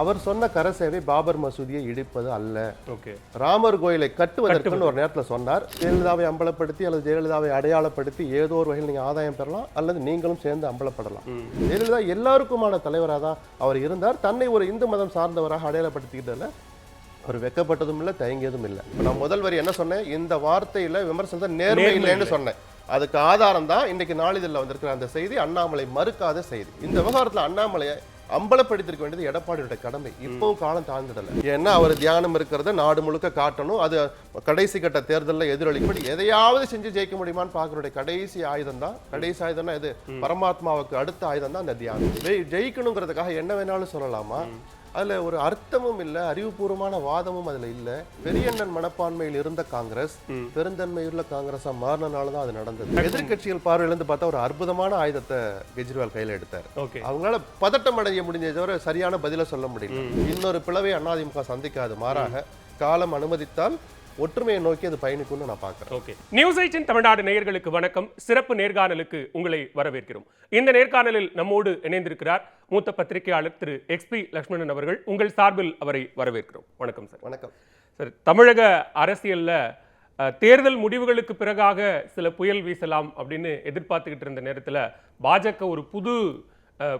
அவர் சொன்ன கரசேவை பாபர் மசூதியை இடிப்பது அல்ல. ஓகே. ராமர் கோயிலை கட்டுவதற்குன்னு ஒரு நேரத்தில் சொன்னார். ஜெயலலிதாவை அம்பலப்படுத்தி அல்லது ஜெயலலிதாவை அடையாளப்படுத்தி ஏதோ ஒரு வகையில் நீங்க ஆதாயம் பெறலாம் அல்லது நீங்களும் சேர்ந்து அம்பலப்படலாம். ஜெயலலிதா எல்லாருக்குமான தலைவராக தான் அவர் இருந்தார். தன்னை ஒரு இந்து மதம் சார்ந்தவராக அடையாளப்படுத்திக்கிட்டதில் அவர் வெக்கப்பட்டதும் இல்லை தயங்கியதும் இல்லை. நான் முதல் வரி என்ன சொன்னேன்? இந்த வார்த்தையில விமர்சனத்தை நேர்மை இல்லைன்னு இல்லை. சொன்னேன். அதுக்கு ஆதாரம் தான் இன்னைக்கு நாளிதழில் வந்திருக்கிற அந்த செய்தி அண்ணாமலை மறுக்காத செய்தி. இந்த விவகாரத்தில் அண்ணாமலையை அம்பலப்படுத்திருக்க வேண்டியது எடப்பாடியோட கடமை. இப்பவும் காலம் தாழ்ந்ததில்லை. ஏன்னா அவர் தியானம் இருக்கிறத நாடு முழுக்க காட்டணும். அது கடைசி கட்ட தேர்தலில் எதிரொலிப்படி எதையாவது செஞ்சு ஜெயிக்க முடியுமான்னு பார்க்கறோடைய கடைசி ஆயுதம் தான். கடைசி ஆயுதம்னா இது பரமாத்மாவுக்கு அடுத்த ஆயுதம் தான் அந்த தியானம். ஜெய்- ஜெயிக்கணுங்கிறதுக்காக என்ன வேணாலும் சொல்லலாமா? அதுல ஒரு அர்த்தமும் இல்ல அறிவுபூர்வமான வாதமும் அதுல இல்ல. பெரியண்ணன் மனப்பான்மையில் இருந்த காங்கிரஸ் பெருந்தன்மையுள்ள காங்கிரஸா மாறினால தான் அது நடந்தது. எதிர்க்கட்சிகள் பார்வையில இருந்து பார்த்தா ஒரு அற்புதமான ஆயுதத்தை கெஜ்ரிவால் கையில எடுத்தார். அவங்களால பதட்டம் அடைய முடிஞ்சதை தவிர சரியான பதில சொல்ல முடியல. இன்னொரு பிளவை அதிமுக சந்திக்காது மாறாக காலம் அனுமதித்தால் ஒற்றுமையை நோக்கி அது பயணிக்கும்னு நான் பார்க்கிறேன். ஓகே நியூஸ் எயிட்டின் தமிழ்நாடு நேயர்களுக்கு வணக்கம். சிறப்பு நேர்காணலுக்கு உங்களை வரவேற்கிறோம். இந்த நேர்காணலில் நம்மோடு இணைந்திருக்கிறார் மூத்த பத்திரிகையாளர் திரு எக்ஸ்பி லக்ஷ்மணன் அவர்கள். உங்கள் சார்பில் அவரை வரவேற்கிறோம். வணக்கம் சார். வணக்கம். சார் தமிழக அரசியல்ல தேர்தல் முடிவுகளுக்கு பிறகாக சில புயல் வீசலாம் அப்படின்னு எதிர்பார்த்துக்கிட்டு இருந்த நேரத்துல பாஜக ஒரு புது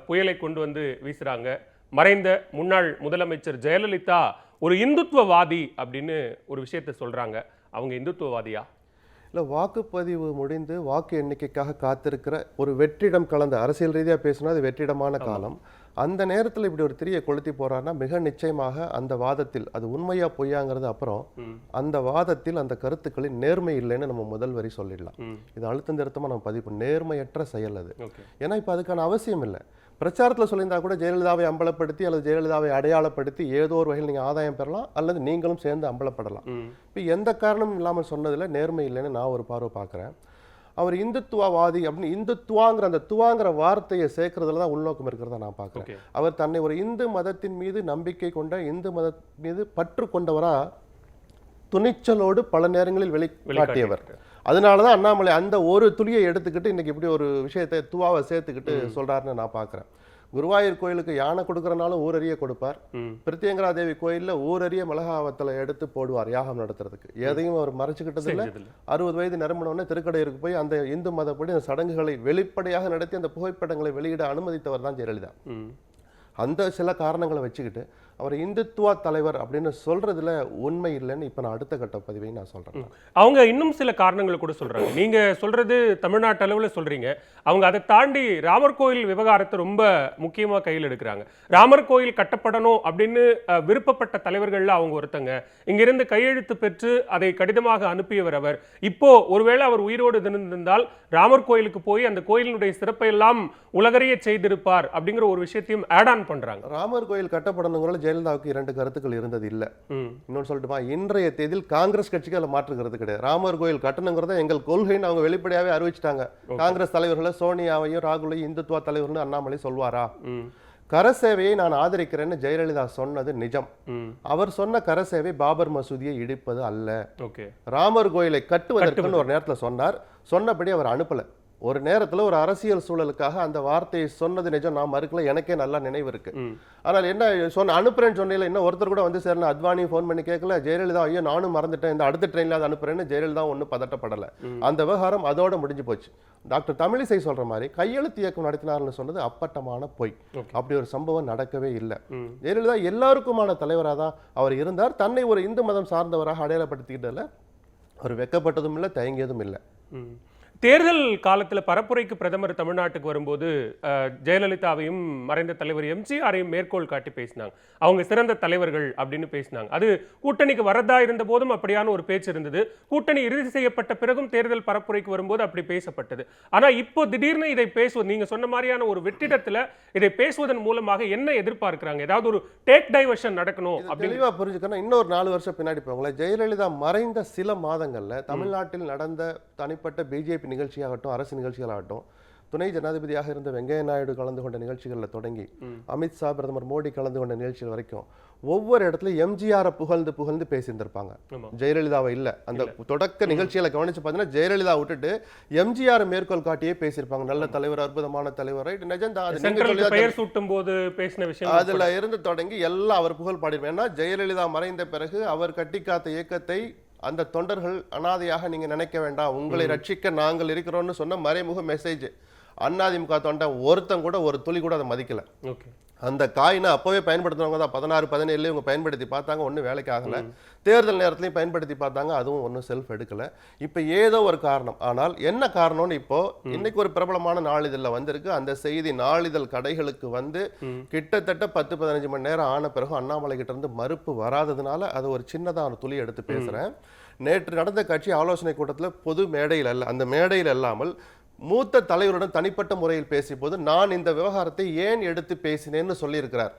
புயலை கொண்டு வந்து வீசுறாங்க. மறைந்த முன்னாள் முதலமைச்சர் ஜெயலலிதா ஒரு இந்துத்துவவாதி அப்படின்னு ஒரு விஷயத்தை சொல்றாங்க. அவங்க இந்துத்துவவாதியா? இல்ல வாக்குப்பதிவு முடிந்து வாக்கு எண்ணிக்கைக்காக காத்திருக்கிற ஒரு வெற்றிடம் கலந்த அரசியல் ரீதியா பேசினா அது வெற்றிடமான காலம். அந்த நேரத்துல இப்படி ஒரு திரியை கொளுத்தி போறாருன்னா மிக நிச்சயமாக அந்த வாதத்தில் அது உண்மையா பொய்யாங்கிறது அப்புறம் அந்த வாதத்தில் அந்த கருத்துக்களின் நேர்மை இல்லைன்னு நம்ம முதல் வரி சொல்லிடலாம். இது அழுத்தம் திருத்தமா நம்ம பதிவு பண்ணணும். நேர்மையற்ற செயல் அது. ஏன்னா இப்போ அதுக்கான அவசியம் இல்லை. பிரச்சாரத்தில் சொல்லியிருந்தா கூட ஜெயலலிதாவை அம்பலப்படுத்தி அல்லது ஜெயலலிதாவை அடையாளப்படுத்தி ஏதோ ஒரு வகையில் நீங்கள் ஆதாயம் பெறலாம் அல்லது நீங்களும் சேர்ந்து அம்பலப்படலாம். இப்போ எந்த காரணமும் இல்லாமல் சொன்னதில் நேர்மை இல்லைன்னு நான் ஒரு பார்வை பார்க்குறேன். அவர் இந்துத்துவவாதி அப்படின்னு இந்துத்துவாங்கிற அந்த துவாங்கிற வார்த்தையை சேர்க்கறதுல தான் உள்நோக்கம் இருக்கிறதா நான் பார்க்குறேன். அவர் தன்னை ஒரு இந்து மதத்தின் மீது நம்பிக்கை கொண்ட இந்து மத மீது பற்று கொண்டவரா துணிச்சலோடு பல நேரங்களில் வெளிக்காட்டியவர் அதனால தான் அண்ணாமலை அந்த ஒரு துளியை எடுத்துக்கிட்டு இன்னைக்கு இப்படி ஒரு விஷயத்தை துவாவை சேர்த்துக்கிட்டு சொல்றாருன்னு நான் பார்க்குறேன் குருவாயூர் கோயிலுக்கு யானை கொடுக்குறனாலும் ஊரறிய கொடுப்பார். ம். பிரித்தியங்கரா தேவி கோயில்ல ஊரறிய மிளகாவத்தலை எடுத்து போடுவார் யாகம் நடத்துறதுக்கு. எதையும் அவர் மறைச்சுக்கிட்டது இல்ல. அறுபது வயது நிரம்பினோடனே திருக்கடையூருக்கு போய் அந்த இந்து மதப்படி அந்த சடங்குகளை வெளிப்படையாக நடத்தி அந்த புகைப்படங்களை வெளியிட அனுமதித்தவர் தான் ஜெயலலிதா. அந்த சில காரணங்களை வச்சுக்கிட்டு அவர் இந்துத்துவா தலைவர் அப்படின்னு சொல்றதுல உண்மை இல்லைன்னு இப்ப நான் அடுத்த கட்ட பதிவை நான் சொல்றேன். அவங்க இன்னும் சில காரணங்களை கூட சொல்றாங்க. நீங்க சொல்றது தமிழ்நாட்டு அளவுல சொல்றீங்க. அவங்க அதை தாண்டி ராமர் கோயில் விவகாரத்தை ரொம்ப முக்கியமா கையில் எடுக்கிறாங்க. ராமர் கோயில் கட்டப்படணும் அப்படின்னு விருப்பப்பட்ட தலைவர்கள்ல அவங்க ஒருத்தங்க. இங்கிருந்து கையெழுத்து பெற்று அதை கடிதமாக அனுப்பியவர் அவர். இப்போ ஒருவேளை அவர் உயிரோடு இருந்திருந்தால் ராமர் கோயிலுக்கு போய் அந்த கோயிலினுடைய சிறப்பை எல்லாம் உலகறிய செய்திருப்பார் அப்படிங்கிற ஒரு விஷயத்தையும் ஆட் ஆன் பண்றாங்க. ராமர் கோயில் கட்டப்படணுங்கிற ஜெயலலிதாவுக்கு இரண்டு கருத்துக்கள் இருந்தது இல்ல இன்னொன்று சொல்லட்டுமா இன்றைய தேதியில் காங்கிரஸ் கட்சிக்கு அதில் மாற்று கருத்து கிடையாது. ராமர் கோயில் கட்டணுங்கிறத எங்கள் கொள்கைன்னு அவங்க வெளிப்படையாவே அறிவிச்சிட்டாங்க. காங்கிரஸ் தலைவர்களை சோனியாவையும் ராகுலையும் இந்துத்துவா தலைவர்னு அண்ணாமலை சொல்வாரா? கரசேவையை நான் ஆதரிக்கிறேன்னு ஜெயலலிதா சொன்னது நிஜம். அவர் சொன்ன கரசேவை பாபர் மசூதியை இடிப்பது அல்ல. ராமர் கோயிலை கட்டுவதற்குன்னு ஒரு நேரத்துல சொன்னார். சொன்னபடி அவர் அனுப்பல. ஒரு நேரத்துல ஒரு அரசியல் சூழலுக்காக அந்த வார்த்தையை சொன்னது நிஜம் நான் மறுக்கல எனக்கே நல்லா நினைவு இருக்கு. ஆனால் என்ன சொன்ன அனுப்புறேன்னு சொன்னீங்க இன்னும் ஒருத்தர் கூட வந்து சேர்ந்து அத்வானி ஃபோன் பண்ணி கேட்கல ஜெயலலிதா ஐயோ நானும் மறந்துட்டேன் இந்த அடுத்த ட்ரெயினில் அதை அனுப்புறேன்னு ஜெயலலிதா ஒன்றும் பதட்டப்படலை. அந்த விவகாரம் அதோட முடிஞ்சு போச்சு. டாக்டர் தமிழிசை சொல்ற மாதிரி கையெழுத்து இயக்கம் நடத்தினார்னு சொன்னது அப்பட்டமான பொய். அப்படி ஒரு சம்பவம் நடக்கவே இல்லை. ஜெயலலிதா எல்லாருக்குமான தலைவராக தான் அவர் இருந்தார். தன்னை ஒரு இந்து மதம் சார்ந்தவராக அடையாளப்படுத்திக்கிட்டதில் அவர் வெக்கப்பட்டதும் இல்லை தயங்கியதும் இல்லை. தேர்தல் காலத்துல பரப்புரைக்கு பிரதமர் தமிழ்நாட்டுக்கு வரும்போது ஜெயலலிதாவையும் மறைந்த தலைவர் எம்ஜிஆரையும் மேற்கோள் காட்டி பேசினாங்க. அவங்க சிறந்த தலைவர்கள் அப்படின்னு பேசினாங்க. அது கூட்டணிக்கு வரதா இருந்த போதும் அப்படியான ஒரு பேச்சு இருந்தது. கூட்டணி இறுதி செய்யப்பட்ட பிறகும் தேர்தல் பரப்புரைக்கு வரும்போது அப்படி பேசப்பட்டது. ஆனா இப்போ திடீர்னு இதை பேசுவது நீங்க சொன்ன மாதிரியான ஒரு வெற்றிடத்துல இதை பேசுவதன் மூலமாக என்ன எதிர்பார்க்கிறாங்க? ஏதாவது ஒரு டேக் டைவர்ஷன் நடக்கணும் அப்படின்னு. புரிஞ்சுக்கணும். இன்னொரு நாலு வருஷம் பின்னாடி போங்களேன். ஜெயலலிதா மறைந்த சில மாதங்கள்ல தமிழ்நாட்டில் நடந்த தனிப்பட்ட பிஜேபி நிகழ்ச்சியாகட்டும் அரசு நிகழ்ச்சிகளாகட்டும் துணை ஜனாதிபதியாக இருந்த வெங்கைய நாயுடு கலந்து கொண்ட நிகழ்ச்சிகளில் தொடங்கி அமித்ஷா பிரதமர் மோடி கலந்து கொண்ட நிகழ்ச்சிகள் வரைக்கும் ஒவ்வொரு இடத்துலயும் எம்ஜிஆரை புகழ்ந்து புகழ்ந்து பேசியிருந்திருப்பாங்க. ஜெயலலிதாவை இல்ல. அந்த தொடக்க நிகழ்ச்சிகளை கவனிச்சு பார்த்தீங்கன்னா ஜெயலலிதா விட்டுட்டு எம்ஜிஆர் மேற்கோள் காட்டியே பேசியிருப்பாங்க. நல்ல தலைவர் அற்புதமான தலைவர் சூட்டும் போது பேசின விஷயம் அதுல இருந்து தொடங்கி எல்லாம் அவர் புகழ் பாடிருப்பேன் ஏன்னா ஜெயலலிதா மறைந்த பிறகு அவர் கட்டி காத்த இயக்கத்தை அந்த தொண்டர்கள் அனாதையாக நீங்க நினைக்க வேண்டாம். உங்களை ரட்சிக்க நாங்கள் இருக்கிறோம்னு சொன்ன மறைமுக மெசேஜ் அதிமுக தொண்டன் ஒருத்தன் கூட ஒரு துளி கூட அதை மதிக்கல. ஓகே. அந்த காயினை அப்போவே பயன்படுத்துறவங்க தான் பதினாறு பதினேழுல இவங்க பயன்படுத்தி பார்த்தாங்க ஒன்றும் வேலைக்கு ஆகல. தேர்தல் நேரத்துலையும் பயன்படுத்தி பார்த்தாங்க அதுவும் ஒன்றும் செல்ஃப் எடுக்கல. இப்போ ஏதோ ஒரு காரணம். ஆனால் என்ன காரணம்னு இப்போ இன்னைக்கு ஒரு பிரபலமான நாளிதழில் வந்திருக்கு. அந்த செய்தி நாளிதழ் கடைகளுக்கு வந்து கிட்டத்தட்ட பத்து பதினஞ்சு மணி நேரம் ஆன பிறகு அண்ணாமலை கிட்ட இருந்து மறுப்பு வராததுனால அது ஒரு சின்னதாக ஒரு துளி எடுத்து பேசுறேன். நேற்று நடந்த கட்சி ஆலோசனை கூட்டத்தில் பொது மேடையில் அல்ல அந்த மேடையில் அல்லாமல் மூத்த தலைவருடன் தனிப்பட்ட முறையில் பேசிய போது நான் இந்த விவகாரத்தை ஏன் எடுத்து பேசினேன்னு சொல்லியிருக்கிறார்.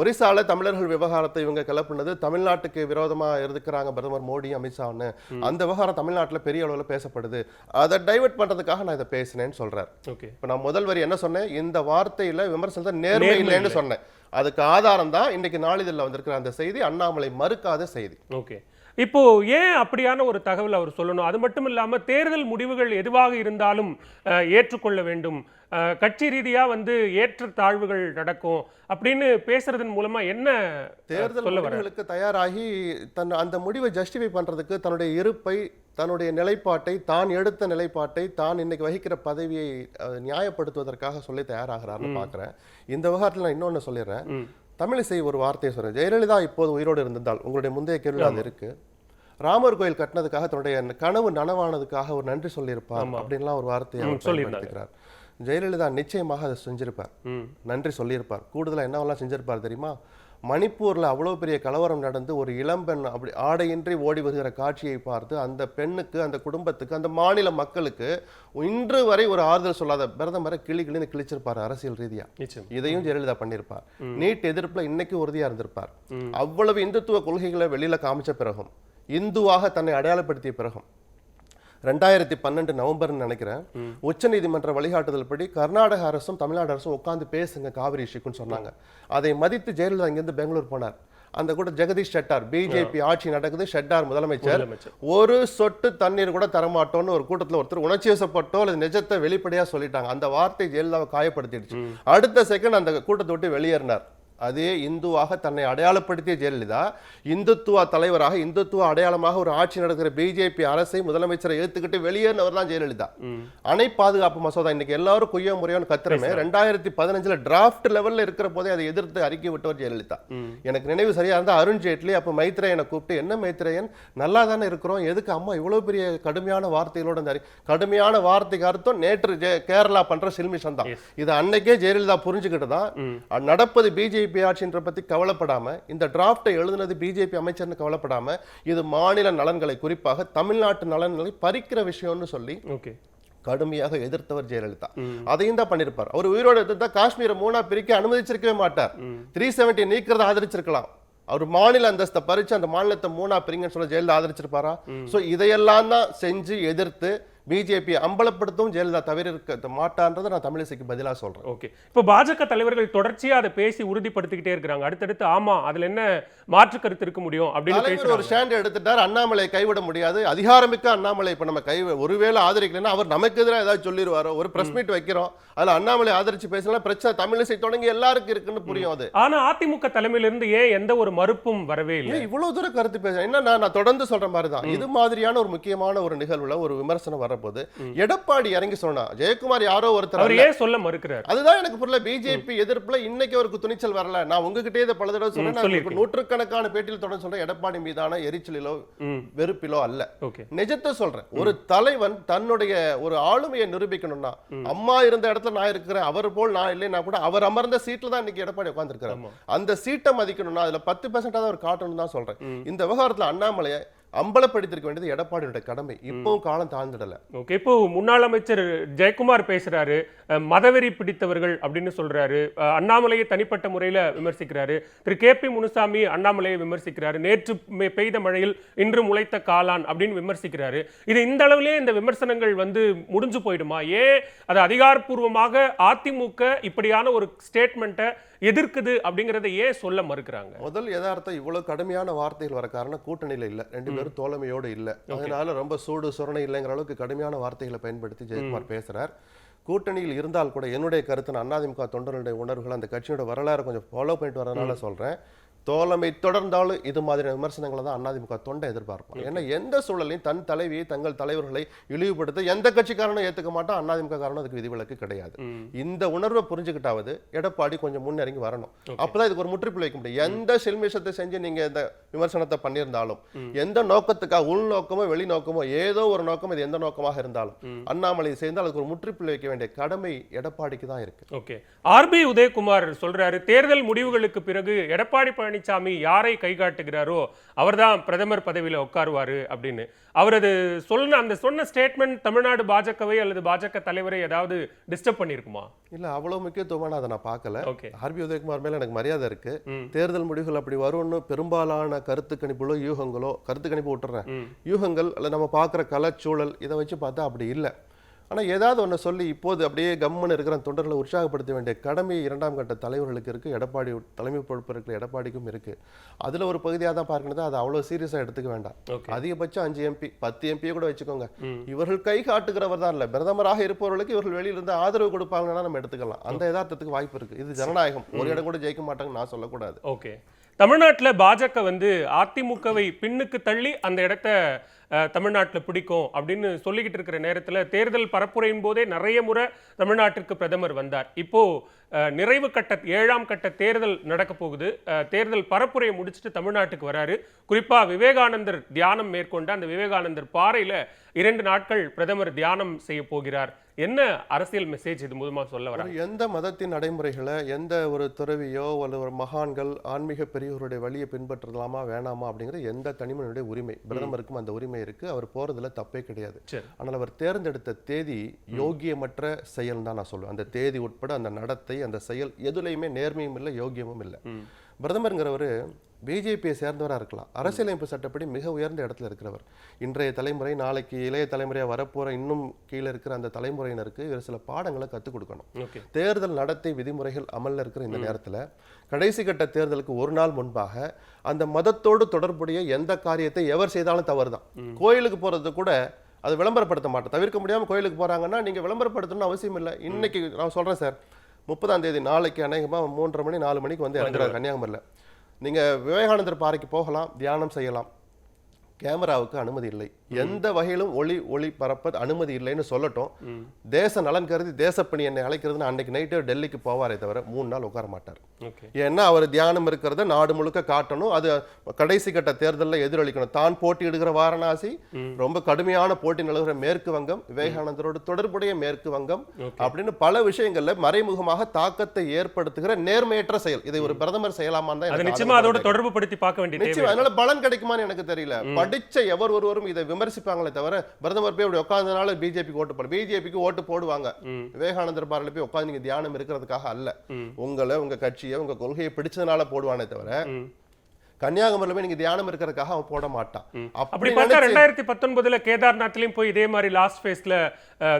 ஒரிசால தமிழர்கள் விவகாரத்தை இவங்க கிளப்புனது தமிழ்நாட்டுக்கு விரோதமா இருக்கிறாங்க பிரதமர் மோடி அமித்ஷான்னு அந்த விவகாரம் தமிழ்நாட்டுல பெரிய அளவுல பேசப்படுது. அதை டைவர்ட் பண்றதுக்காக நான் இதை பேசினேன்னு சொல்றார். ஓகே. இப்ப நான் முதல் வரி என்ன சொன்னேன்? இந்த வார்த்தையில விமர்சனத்தை நேர்மை நேர்மை இல்லைன்னு சொன்னேன். அதுக்கு ஆதாரம் தான் இன்னைக்கு நாளிதழில் வந்திருக்கிற அந்த செய்தி அண்ணாமலை மறுக்காத செய்தி. ஓகே. இப்போ ஏன் அப்படியான ஒரு தகவல் அவர் சொல்லணும்? அது மட்டும் இல்லாம தேர்தல் முடிவுகள் எதுவாக இருந்தாலும் ஏற்றுக்கொள்ள வேண்டும். கட்சி ரீதியா வந்து ஏற்ற தாழ்வுகள் நடக்கும் அப்படின்னு பேசுறதன் மூலமா என்ன தேர்தல் முடிவுகளுக்கு தயாராகி தன் அந்த முடிவை ஜஸ்டிஃபை பண்றதுக்கு தன்னுடைய இருப்பை தன்னுடைய நிலைப்பாட்டை தான் எடுத்த நிலைப்பாட்டை தான் இன்னைக்கு வகிக்கிற பதவியை நியாயப்படுத்துவதற்காக சொல்லி தயாராகிறார்னு பார்க்கிறேன் இந்த விவகாரத்தில் நான் இன்னொன்னு சொல்லிடுறேன். தமிழிசை ஒரு வார்த்தையை சொல்றேன் ஜெயலலிதா இப்போது உயிரோடு இருந்திருந்தால் உங்களுடைய முந்தைய கேள்வி அது இருக்கு. ராமர் கோயில் கட்டினதுக்காக தன்னுடைய கனவு நனவானதுக்காக ஒரு நன்றி சொல்லியிருப்பார் அப்படின்லாம் ஒரு வார்த்தையை. பயன்படுத்திக்கிறார். ஜெயலலிதா நிச்சயமாக அதை செஞ்சிருப்பார். நன்றி சொல்லியிருப்பார். கூடுதலா என்னவெல்லாம் செஞ்சிருப்பார் தெரியுமா? மணிப்பூர்ல அவ்வளவு பெரிய கலவரம் நடந்து ஒரு இளம்பெண் அப்படி ஆடையின்றி ஓடி வருகிற காட்சியை பார்த்து அந்த பெண்ணுக்கு அந்த குடும்பத்துக்கு அந்த மாநில மக்களுக்கு இன்று வரை ஒரு ஆறுதல் சொல்லாத பிரதமரை கிளி கிளின்னு கிழிச்சிருப்பார் அரசியல் ரீதியா. இதையும் ஜெயலலிதா பண்ணியிருப்பார். நீட் எதிர்ப்புல இன்னைக்கு உறுதியா இருந்திருப்பார். அவ்வளவு இந்துத்துவ கொள்கைகளை வெளியில காமிச்ச பிறகும் இந்துவாக தன்னை அடையாளப்படுத்திய பிறகும் ரெண்டாயிரத்தி பன்னெண்டு நவம்பர்னு நினைக்கிறேன். உச்சநீதிமன்ற வழிகாட்டுதல் படி கர்நாடக அரசும் தமிழ்நாடு அரசும் உட்கார்ந்து பேசுங்க காவிரி இஷ்யூக்குன்னு சொன்னாங்க. அதை மதித்து ஜெயலலிதா இங்கிருந்து பெங்களூர் போனார். அந்த கூட ஜெகதீஷ் ஷெட்டார் பிஜேபி ஆட்சி நடக்குது ஷெட்டார் முதலமைச்சர். முதலமைச்சர். ஒரு சொட்டு தண்ணீர் கூட தரமாட்டோம்னு ஒரு கூட்டத்துல ஒருத்தர் உணர்ச்சி வசப்பட்டோ அல்லது நிஜத்தை வெளிப்படையா சொல்லிட்டாங்க. அந்த வார்த்தை ஜெயலலிதாவை காயப்படுத்திடுச்சு. அடுத்த செகண்ட் அந்த கூட்டத்தை விட்டு வெளியேறினார். அதே இந்துவாக தன்னை அடையாளப்படுத்திய ஜெயலலிதா இந்துத்துவ தலைவராக இந்துத்துவ அடையாளமாக ஒரு ஆட்சி நடக்கிற பிஜேபி அரசை முதலமைச்சரை ஏத்துக்கிட்டு வெளியேறினவர் தான் ஜெயலலிதா. அணை பாதுகாப்பு மசோதா இன்னைக்கு எல்லாரும் குய்யோ முறையோன்னு கத்துறமே ரெண்டாயிரத்தி பதினஞ்சுல டிராஃப்ட் லெவல்ல இருக்கிற போதே அதை எதிர்த்து அறிக்கை விட்டவர் ஜெயலலிதா. எனக்கு நினைவு சரியா இருந்தா அருண் ஜேட்லி அப்ப மைத்ரேயனை கூப்பிட்டு என்ன மைத்ரேயன்? நல்லா தானே இருக்கிறோம். எதுக்கு அம்மா இவ்வளவு பெரிய கடுமையான வார்த்தைகளோட கடுமையான வார்த்தைக்கு அர்த்தம் நேற்று கேரளா பண்ற சில்மிஷம் தான். இது அன்னைக்கே ஜெயலலிதா புரிஞ்சுக்கிட்டு தான் நடப்பது பிஜேபி ஆட்சின்ற பத்தி கவலைப்படாம இந்த டிராஃப்டை எழுதுனது பிஜேபி அமைச்சர்னு கவலைப்படாம இது மாநில நலன்களை குறிப்பாக தமிழ்நாட்டு நலன்களை பறிக்கிற விஷயம்னு சொல்லி ஓகே. கடுமையாக எதிர்த்தவர் ஜெயலலிதா. அதையும் தான் பண்ணிருப்பார். அவர் உயிரோடு எதிர்த்தா காஷ்மீரை மூணா பிரிக்க அனுமதிச்சிருக்கவே மாட்டார். Three seventy நீக்கிறத ஆதரிச்சிருக்கலாம். அவர் மாநில அந்தஸ்தை பறிச்சு அந்த மாநிலத்தை மூணா பிரிங்கன்னு சொல்ல ஜெயலலிதா ஆதரிச்சிருப்பாரா? சோ இதையெல்லாம் தான் செஞ்சு எதிர்த்து பிஜேபி அம்பலப்படுத்தவும் ஜெயலலிதா தவிர இருக்க மாட்டான்றதை நான் தமிழிசைக்கு பதிலா சொல்றேன். ஓகே. இப்போ பாஜக தலைவர்கள் தொடர்ச்சியா அதை பேசி உறுதிப்படுத்திக்கிட்டே இருக்கிறாங்க. அடுத்தடுத்து ஆமா அதுல என்ன மாற்று கருத்து இருக்க முடியும் அப்படின்னு ஒரு ஸ்டாண்ட் எடுத்துட்டார் அண்ணாமலை கைவிட முடியாது. அதிகாரமிக்க அண்ணாமலை இப்ப நம்ம கை ஒருவேளை ஆதரிக்கலைன்னா அவர் நமக்கு எதிராக ஏதாவது சொல்லிடுவாரோ? ஒரு பிரஸ் மீட் வைக்கிறோம். அதுல அண்ணாமலை ஆதரிச்சு பேசினா பிரச்சனை தமிழிசை தொடங்கி எல்லாருக்கும் இருக்குன்னு புரியும் அது. ஆனா அதிமுக தலைமையிலிருந்து ஏன் எந்த ஒரு மறுப்பும் வரவே இல்லை? ஏன் இவ்வளவு தூரம் கருத்து பேச என்ன நான் தொடர்ந்து சொல்ற மாதிரி தான் இது மாதிரியான ஒரு முக்கியமான ஒரு நிகழ்வுல ஒரு விமர்சனம் வரப்போது எடப்பாடி இறங்கி சொன்னா ஜெயக்குமார் யாரோ ஒருத்தர் அவர் அல்ல. ஏன் சொல்ல மறுக்கிறார். அதுதான் எனக்கு புரியல. பிஜேபி எதிர்ப்புல இன்னைக்கு அவருக்கு துணிச்சல் வரல. நான் உங்ககிட்டயே இதை பல தடவை சொன்னேன். நூற்றுக்கணக்கான பேட்டியில் தொடர்ந்து சொல்றேன் எடப்பாடி மீதான எரிச்சலிலோ வெறுப்பிலோ அல்ல. நிஜத்தை சொல்றேன். ஒரு தலைவன் தன்னுடைய ஒரு ஆளுமையை நிரூபிக்கணும்னா அம்மா இருந்த இடத்துல நான் இருக்கிறேன் அவர் போல் நான் இல்லைன்னா கூட அவர் அமர்ந்த சீட்ல தான் இன்னைக்கு எடப்பாடி உட்கார்ந்திருக்கிறார். ஆமா. அந்த சீட்டை மதிக்கணும்னா அதுல பத்து பெர்சென்ட் அவர் காட்டணும் தான் சொல்றேன். இந்த விவகாரத்துல அண்ணாமலையை அம்பலப்படுத்திருக்க வேண்டியது எடப்பாடியுடைய கடமை. இப்பவும் காலம் தாழ்ந்துடல. ஓகே இப்போ முன்னாள் அமைச்சர் ஜெயக்குமார் பேசுறாரு மதவெறி பிடித்தவர்கள் அப்படின்னு சொல்றாரு அண்ணாமலையை தனிப்பட்ட முறையில விமர்சிக்கிறாரு திரு. கே. பி. முனுசாமி அண்ணாமலையை விமர்சிக்கிறாரு நேற்று பெய்த மழையில் இன்று முளைத்த காளான் அப்படின்னு விமர்சிக்கிறாரு. இது இந்த அளவிலே இந்த விமர்சனங்கள் வந்து முடிஞ்சு போயிடுமா? ஏன் அது அதிகாரப்பூர்வமாக அதிமுக இப்படியான ஒரு ஸ்டேட்மெண்ட்டை எதிர்க்குது அப்படிங்கறத ஏன் சொல்ல மறுக்கிறாங்க? முதல் யதார்த்தம் இவ்வளவு கடுமையான வார்த்தைகள் வர காரணம் கூட்டணியில இல்ல. ரெண்டு பேரும் தோழமையோடு இல்ல. அதனால ரொம்ப சூடு சுரணை இல்லைங்கிற அளவுக்கு கடுமையான வார்த்தைகளை பயன்படுத்தி ஜெயக்குமார் பேசுறார். கூட்டணியில் இருந்தால் கூட என்னுடைய கருத்து நான் அதிமுக தொண்டர்களுடைய உணர்வுகள் அந்த கட்சியோட வரலாறு கொஞ்சம் ஃபாலோ பண்ணிட்டு வரதுனால சொல்றேன். தோழமை தொடர்ந்தாலும் இது மாதிரியான விமர்சனங்களை தான் அதிமுக தொண்டை எதிர்பார்ப்பான். ஏன்னா எந்த சூழலையும் தன் தலைவியை தங்கள் தலைவர்களை இழிவுபடுத்த எந்த கட்சிக்காரனும் ஏத்துக்க மாட்டான். அதிமுக காரணம் அதுக்கு விதிவிலக்கு கிடையாது. இந்த உணர்வை புரிஞ்சுக்கிட்டாவது எடப்பாடி கொஞ்சம் முன்னேறி வரணும். அப்பதான் இதுக்கு ஒரு முற்றுப்புள்ளி வைக்க முடியும். எந்த சில்மிஷத்தை செஞ்சு நீங்க இந்த விமர்சனத்தை பண்ணியிருந்தாலும் எந்த நோக்கத்துக்காக உள்நோக்கமோ வெளிநோக்கமோ ஏதோ ஒரு நோக்கம் இது எந்த நோக்கமாக இருந்தாலும் அண்ணாமலை சேர்ந்தால் அதுக்கு ஒரு முற்றுப்புள்ளி வைக்க வேண்டிய கடமை எடப்பாடிக்கு தான் இருக்கு. ஓகே. ஆர்பி உதயகுமார் சொல்றாரு தேர்தல் முடிவுகளுக்கு பிறகு எடப்பாடி பழனிசாமி யாரை கை காட்டுகிறாரோ அவர்தான் பிரதமர் பதவியில உட்காருவாரு அப்படின்னு. அவரது சொன்ன அந்த சொன்ன ஸ்டேட்மெண்ட் தமிழ்நாடு பாஜகவை அல்லது பாஜக தலைவரை ஏதாவது டிஸ்டர்ப் பண்ணிருக்குமா இல்ல அவ்வளவு முக்கியத்துவமான அதை நான் பார்க்கல. ஓகே. ஆர்பி உதயகுமார் மேல எனக்கு மரியாதை இருக்கு. தேர்தல் முடிவுகள் அப்படி வரும்னு பெரும்பாலான கருத்து கணிப்புகளோ யூகங்களோ கருத்து கணிப்பு விட்டுறேன். யூகங்கள் அல்ல நம்ம பார்க்குற கலச்சூழல் இதை வச்சு பார்த்தா அப்படி இல்லை. ஆனா ஏதாவது ஒண்ணு சொல்லி இப்போது அப்படியே கம்முன்னு இருக்கிற தொண்டர்களை உற்சாகப்படுத்த வேண்டிய கடமை இரண்டாம் கட்ட தலைவர்களுக்கு இருக்கு. எடப்பாடி தலைமை பொறுப்பு இருக்கிற எடப்பாடிக்கும் இருக்கு. அதுல ஒரு பகுதியாக தான் பார்க்கணும் அது அவ்வளவு சீரியஸா எடுத்துக்க வேண்டாம். ஓகே. அதிகபட்சம் அஞ்சு எம்பி பத்து எம்பியை கூட வச்சுக்கோங்க. இவர்கள் கை காட்டுகிறவர் தான் இல்ல. பிரதமராக இருப்பவர்களுக்கு இவர்கள் வெளியில இருந்து ஆதரவு கொடுப்பாங்கன்னா நம்ம எடுத்துக்கலாம். அந்த யதார்த்தத்துக்கு வாய்ப்பு இருக்கு. இது ஜனநாயகம். ஒரு இடம் கூட ஜெயிக்க மாட்டாங்கன்னு நான் சொல்லக்கூடாது. ஓகே. தமிழ்நாட்டுல பாஜக வந்து அதிமுகவை பின்னுக்கு தள்ளி அந்த இடத்த தமிழ்நாட்டில் பிடிக்கும் அப்படின்னு சொல்லிக்கிட்டு இருக்கிற நேரத்தில் தேர்தல் பரப்புரையின் போதே நிறைய முறை தமிழ்நாட்டிற்கு பிரதமர் வந்தார். இப்போ நிறைவு கட்ட ஏழாம் கட்ட தேர்தல் நடக்க போகுது. தேர்தல் பரப்புரையை முடிச்சுட்டு தமிழ்நாட்டுக்கு வராரு. குறிப்பாக விவேகானந்தர் தியானம் மேற்கொண்ட அந்த விவேகானந்தர் பாறையில் இரண்டு நாட்கள் பிரதமர் தியானம் செய்ய போகிறார். என்ன அரசியல் மெசேஜ் இது மூலமா சொல்ல வர எந்த மதத்தின் நடைமுறைகளை எந்த ஒரு துறவியோ அல்லது ஒரு மகான்கள் ஆன்மீக பெரியவருடைய வழியை பின்பற்றலாமா வேணாமா அப்படிங்கிற எந்த தனிமனுடைய உரிமை? பிரதமருக்கும் அந்த உரிமை இருக்கு. அவர் போறதுல தப்பே கிடையாது. ஆனால் அவர் தேர்ந்தெடுத்த தேதி யோகியமற்ற செயல் தான் நான் சொல்லுவேன். அந்த தேதி உட்பட அந்த நடத்தை அந்த செயல் எதுலையுமே நேர்மையும் இல்லை யோகியமும் இல்லை. பிரதமருங்கிறவர் பிஜேபியை சேர்ந்தவராக இருக்கலாம். அரசியலமைப்பு சட்டப்படி மிக உயர்ந்த இடத்துல இருக்கிறவர். இன்றைய தலைமுறை நாளைக்கு இளைய தலைமுறையாக வரப்போற இன்னும் கீழே இருக்கிற அந்த தலைமுறையினருக்கு இவர் சில பாடங்களை கற்றுக் கொடுக்கணும். தேர்தல் நடத்தை விதிமுறைகள் அமல்ல இருக்கிற இந்த நேரத்துல கடைசி கட்ட தேர்தலுக்கு ஒரு நாள் முன்பாக அந்த மதத்தோடு தொடர்புடைய எந்த காரியத்தை எவர் செய்தாலும் தவறுதான். கோயிலுக்கு போறது கூட அது விளம்பரப்படுத்த மாட்டோம். தவிர்க்க முடியாம கோயிலுக்கு போறாங்கன்னா நீங்க விளம்பரப்படுத்தணும்னு அவசியம் இல்லை. இன்னைக்கு நான் சொல்றேன் சார். முப்பதாம் தேதி நாளைக்கு அநேகமா மூன்றரை மணி நாலு மணிக்கு வந்து இறங்குறாரு கன்னியாகுமரியில். நீங்கள் விவேகானந்தர் பாறைக்கு போகலாம் தியானம் செய்யலாம். கேமராவுக்கு அனுமதி இல்லை. எந்த வகையிலும் ஒளி ஒளி பரப்ப அனுமதி இல்லைன்னு சொல்லட்டும். தேச நலன் கருதி தேசப்பணி என்னை அழைக்கிறதுன்னு அன்னைக்கு நைட்டு டெல்லிக்கு போவாரே தவிர மூணு நாள் உட்கார மாட்டார். ஏன்னா அவர் தியானம் இருக்கிறத நாடு முழுக்க காட்டணும். அது கடைசி கட்ட தேர்தலில் எதிரொலிக்கணும். தான் போட்டியிடுகிற வாரணாசி ரொம்ப கடுமையான போட்டி நிலவுகிற மேற்கு வங்கம் விவேகானந்தரோடு தொடர்புடைய மேற்கு வங்கம் அப்படின்னு பல விஷயங்கள்ல மறைமுகமாக தாக்கத்தை ஏற்படுத்துகிற நேர்மையற்ற செயல். இதை ஒரு பிரதமர் செய்யலாமான்னு தான் நிச்சயமா அதோட. தொடர்பு படுத்தி பார்க்க வேண்டிய அதனால பலன் கிடைக்குமான்னு எனக்கு தெரியல. படிச்ச எவர் ஒருவரும் இதை விமர்சிப்பாங்களே தவிர பிரதமர் போய் அப்படி உட்கார்ந்தனால பிஜேபிக்கு ஓட்டு போட பிஜேபிக்கு ஓட்டு போடுவாங்க. விவேகானந்தர் பாறையில போய் உட்கார்ந்து நீங்க தியானம் இருக்கிறதுக்காக அல்ல. உங்களை உங்க கட்சியை உங்க கொள்கையை பிடிச்சதுனால போடுவானே தவிர. கன்னியாகுமரியில போய் நீங்க தியானம் இருக்கிறதுக்காக அவன் போட மாட்டான். அப்படி பார்த்தா ரெண்டாயிரத்தி பத்தொன்பதுல கேதார்நாத்லயும் போய் இதே மாதிரி லாஸ்ட் ஃபேஸ்ல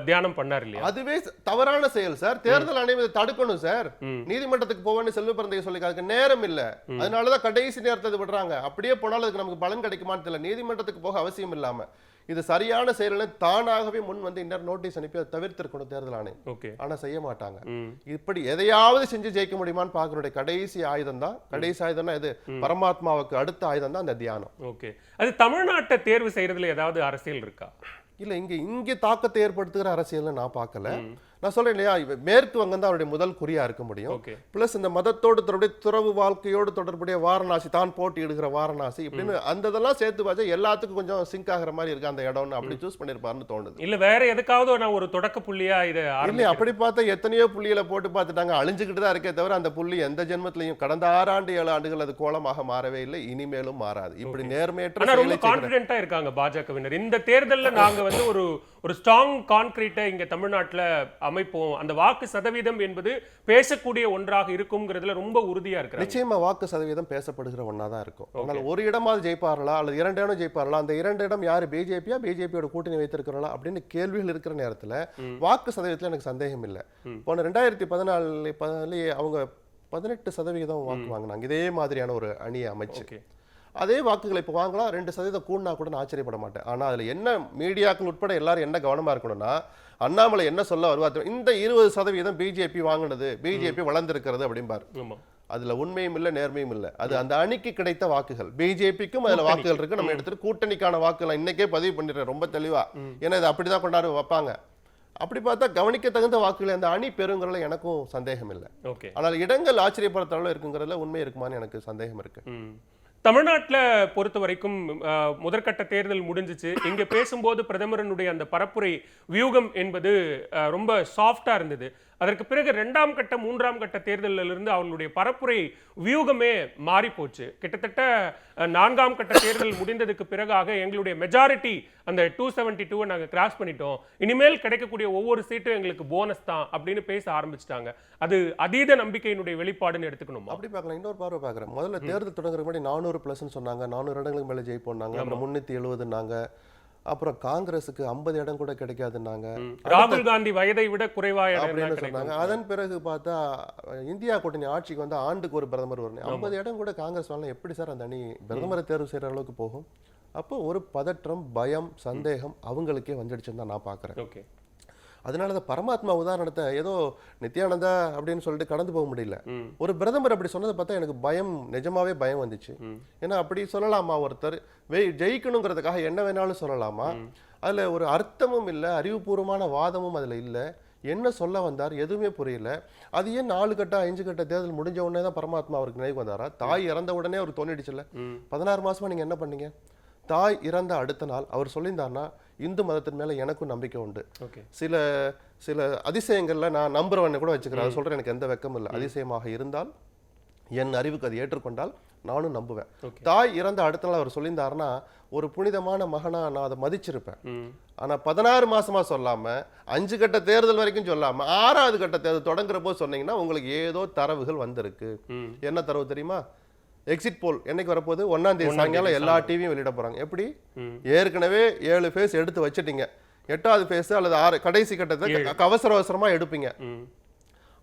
தியானம் பண்ணார் இல்லையா? அதுவே தவறான செயல் சார். தேர்தல் ஆணையம் இதை தடுக்கணும் சார். நீதிமன்றத்துக்கு போவேன்னு செல்வ பிறந்தைய சொல்லி அதுக்கு நேரம் இல்ல. அதனாலதான் கடைசி நேரத்தை விடுறாங்க. அப்படியே போனாலும் அதுக்கு நமக்கு பலன் கிடைக்குமான்னு தெரியல. நீதிமன்றத்துக்கு போக அவசியம் இல்லாம. இது சரியான செயல்களை தானாகவே முன் வந்து இன்னொரு நோட்டீஸ் அனுப்பி அதை தவிர்த்திருக்கணும் தேர்தல் ஆணையம். ஓகே. ஆனா செய்ய மாட்டாங்க. இப்படி எதையாவது செஞ்சு ஜெயிக்க முடியுமான்னு பார்க்கறோடைய கடைசி ஆயுதம் தான். கடைசி ஆயுதம்னா இது பரமாத்மாவுக்கு அடுத்த ஆயுதம் தான் அந்த தியானம். ஓகே. அது தமிழ்நாட்டை தேர்வு செய்யறதுல ஏதாவது அரசியல் இருக்கா? இல்ல இங்க இங்க தாக்கத்தை ஏற்படுத்துகிற அரசியல்னு நான் பார்க்கல. நான் சொல்றேன் இல்லையா? மேற்கு வங்கம் தான் அவருடைய முதல் குறியா இருக்க முடியும். பிளஸ் இந்த மதத்தோடு தொடர்புடைய துறவு வாழ்க்கையோடு தொடர்புடைய வாரணாசி தான் போட்டியிடுகிற வாரணாசி இப்படின்னு அந்த இதெல்லாம் சேர்த்து பார்த்தா எல்லாத்துக்கும் கொஞ்சம் சிங்க் ஆகிற மாதிரி இருக்கு அந்த இடம்னு அப்படி சூஸ் பண்ணிருப்பாருன்னு தோணுது. இல்ல வேற எதுக்காவது நான் ஒரு தொடக்க புள்ளியா இதை இல்லை. அப்படி பார்த்தா எத்தனையோ புள்ளிகளை போட்டு பார்த்துட்டாங்க. அழிஞ்சுக்கிட்டு தான் இருக்கே தவிர அந்த புள்ளி எந்த ஜென்மத்திலையும் கடந்த ஆறு ஆண்டு ஏழு ஆண்டுகள் அது கோலமாக மாறவே இல்லை. இனிமேலும் மாறாது. இப்படி நேர்மையற்ற இருக்காங்க பாஜகவினர். இந்த தேர்தல்ல நாங்க வந்து ஒரு ஒரு ஸ்ட்ராங் கான்கிரீட்டை இங்க தமிழ்நாட்டுல அமைப்போம். அந்த வாக்கு சதவீதம் என்பது பேசக்கூடிய ஒன்றாக இருக்கும்ங்கிறதுல ரொம்ப உறுதியா இருக்கிறாங்க. நிச்சயமா வாக்கு சதவீதம் பேசப்படுகிற ஒன்றா தான் இருக்கும். ஆனால் ஒரு இடமாவது ஜெயிப்பார்களா அல்லது இரண்டு இடம் ஜெயிப்பார்களா? அந்த இரண்டு இடம் யார்? பிஜேபியா பிஜேபியோட கூட்டணி வைத்திருக்கிறாளா அப்படின்னு கேள்விகள் இருக்கிற நேரத்துல வாக்கு சதவீதத்தில் எனக்கு சந்தேகம் இல்லை. போன ரெண்டாயிரத்தி பதினாலு பதினாலே அவங்க பதினெட்டு சதவிகிதம் வாக்கு வாங்கினாங்க. இதே மாதிரியான ஒரு அணியை அமைச்சு. அதே வாக்குகளை இப்போ வாங்கலாம் ரெண்டு சதவீதம் கூடினா கூட நான் ஆச்சரியப்பட மாட்டேன். ஆனா அதுல என்ன மீடியாக்கள் உட்பட எல்லாரும் என்ன கவனமா இருக்கணும்னா அண்ணாமலை என்ன சொல்ல வருவார் தெரியுமா? இந்த இருபது சதவீதம் பிஜேபி வாங்கினது பிஜேபி வளர்ந்திருக்கிறது அப்படிம்பார். அதுல உண்மையும் இல்ல நேர்மையும் இல்ல. அது அந்த அணிக்கு கிடைத்த வாக்குகள். பிஜேபிக்கும் அதுல வாக்குகள் இருக்கு. நம்ம எடுத்துட்டு கூட்டணிக்கான வாக்குகள் இன்னைக்கே பதிவு பண்ணிடுறேன் ரொம்ப தெளிவா. ஏன்னா இது அப்படிதான் கொண்டாடு வைப்பாங்க. அப்படி பார்த்தா கவனிக்க தகுந்த வாக்குகளை அந்த அணி பெறுங்கிறதுல எனக்கும் சந்தேகம் இல்லை. ஆனால் இடங்கள் ஆச்சரியப்படுற அளவு இருக்குங்கிறதுல உண்மை இருக்குமான்னு எனக்கு சந்தேகம் இருக்கு. தமிழ்நாட்டில் பொறுத்த வரைக்கும் முதற்கட்ட தேர்தல் முடிஞ்சிச்சு. இங்கே பேசும்போது பிரதமரனுடைய அந்த பரப்புரை வியூகம் என்பது ரொம்ப சாஃப்டாக இருந்தது. அதற்கு பிறகு இரண்டாம் கட்ட மூன்றாம் கட்ட தேர்தலில் இருந்து அவர்களுடைய பரப்புரை வியூகமே மாறி போச்சு கிட்டத்தட்ட நான்காம் கட்ட தேர்தல் முடிந்ததுக்கு பிறகாக எங்களுடைய மெஜாரிட்டி அந்த டூ செவன்டி டூவை நாங்கள் கிராஸ் பண்ணிட்டோம். இனிமேல் கிடைக்கக்கூடிய ஒவ்வொரு சீட்டும் எங்களுக்கு போனஸ் தான் அப்படின்னு பேச ஆரம்பிச்சிட்டாங்க. அது அதீத நம்பிக்கையினுடைய வெளிப்பாடுன்னு எடுத்துக்கணுமா? அப்படி பார்க்கலாம். இன்னொரு பார்வை பார்க்குறேன். முதல்ல தேர்தல் தொடங்குற முன்னாடி நானூறு ப்ளஸ்ன்னு சொன்னாங்க. நானூறு இடங்களுக்கு மேலே ஜெயிப்போம்னாங்க. முந்நூற்றி எழுபதுனாங்க அப்புறம் காங்கிரஸுக்கு ஐம்பது இடம் கூட கிடைக்காதுன்னாங்க. ராகுல் காந்தி வயதை விட குறைவா அப்படின்னு சொன்னாங்க. அதன் பிறகு பார்த்தா இந்தியா கூட்டணி ஆட்சிக்கு வந்து ஆண்டுக்கு ஒரு பிரதமர் வரணும். ஐம்பது இடம் கூட காங்கிரஸ் வரலாம். எப்படி சார் அந்த அணி பிரதமரை தேர்வு செய்யற அளவுக்கு போகும்? அப்போ ஒரு பதற்றம் பயம் சந்தேகம் அவங்களுக்கே வந்துடுச்சுன்னு தான் நான் பார்க்குறேன் ஓகே. அதனால தான் பரமாத்மா உதாரணத்தை ஏதோ நித்யானந்தா அப்படின்னு சொல்லிட்டு கடந்து போக முடியல. ஒரு பிரதமர் அப்படி சொன்னதை பார்த்தா எனக்கு பயம் நிஜமாவே பயம் வந்துச்சு. ஏன்னா அப்படி சொல்லலாமா ஒருத்தர்? ஜெயிக்கணுங்கிறதுக்காக என்ன வேணாலும் சொல்லலாமா? அதுல ஒரு அர்த்தமும் இல்லை அறிவுபூர்வமான வாதமும் அதுல இல்லை. என்ன சொல்ல வந்தார் எதுவுமே புரியல. அது ஏன் நாலு கட்ட அஞ்சு கட்ட தேர்தல் முடிஞ்ச உடனே தான் பரமாத்மா அவருக்கு நினைவு வந்தாரா? தாய் இறந்த உடனே அவர் தோணிடுச்சுல்ல பதினாறு மாசமா நீங்க என்ன பண்ணீங்க? தாய் இறந்த அடுத்த நாள் அவர் சொல்லியிருந்தாருன்னா இந்து மதத்தின் மேல எனக்கும் நம்பிக்கை உண்டு. சில சில அதிசயங்கள்ல நான் நம்புறவனை கூட வச்சுக்கிறேன். அதை சொல்றேன் எனக்கு எந்த வெக்கமும் இல்லை. அதிசயமாக இருந்தால் என் அறிவுக்கு அது ஏற்றுக்கொண்டால் நானும் நம்புவேன். தாய் இறந்த அடுத்த நாள் அவர் சொல்லியிருந்தாருன்னா ஒரு புனிதமான மகனா நான் அதை மதிச்சிருப்பேன். ஆனா பதினாறு மாசமா சொல்லாம அஞ்சு கட்ட தேர்தல் வரைக்கும் சொல்லாம ஆறாவது கட்ட தேர்தல் தொடங்குற போது சொன்னீங்கன்னா உங்களுக்கு ஏதோ தரவுகள் வந்திருக்கு. என்ன தரவு தெரியுமா? எக்ஸிட் போல் என்னைக்கு வரப்போகுது? ஒன்னாம் தேதி சாயங்காலம் எல்லா டிவியும் வெளியிட போறாங்க. எப்படி. ஏற்கனவே ஏழு ஃபேஸ் எடுத்து வச்சிட்டீங்க. எட்டாவது ஃபேஸ் அல்லது ஆறு கடைசி கட்டத்தை அவசர அவசரமா எடுப்பீங்க.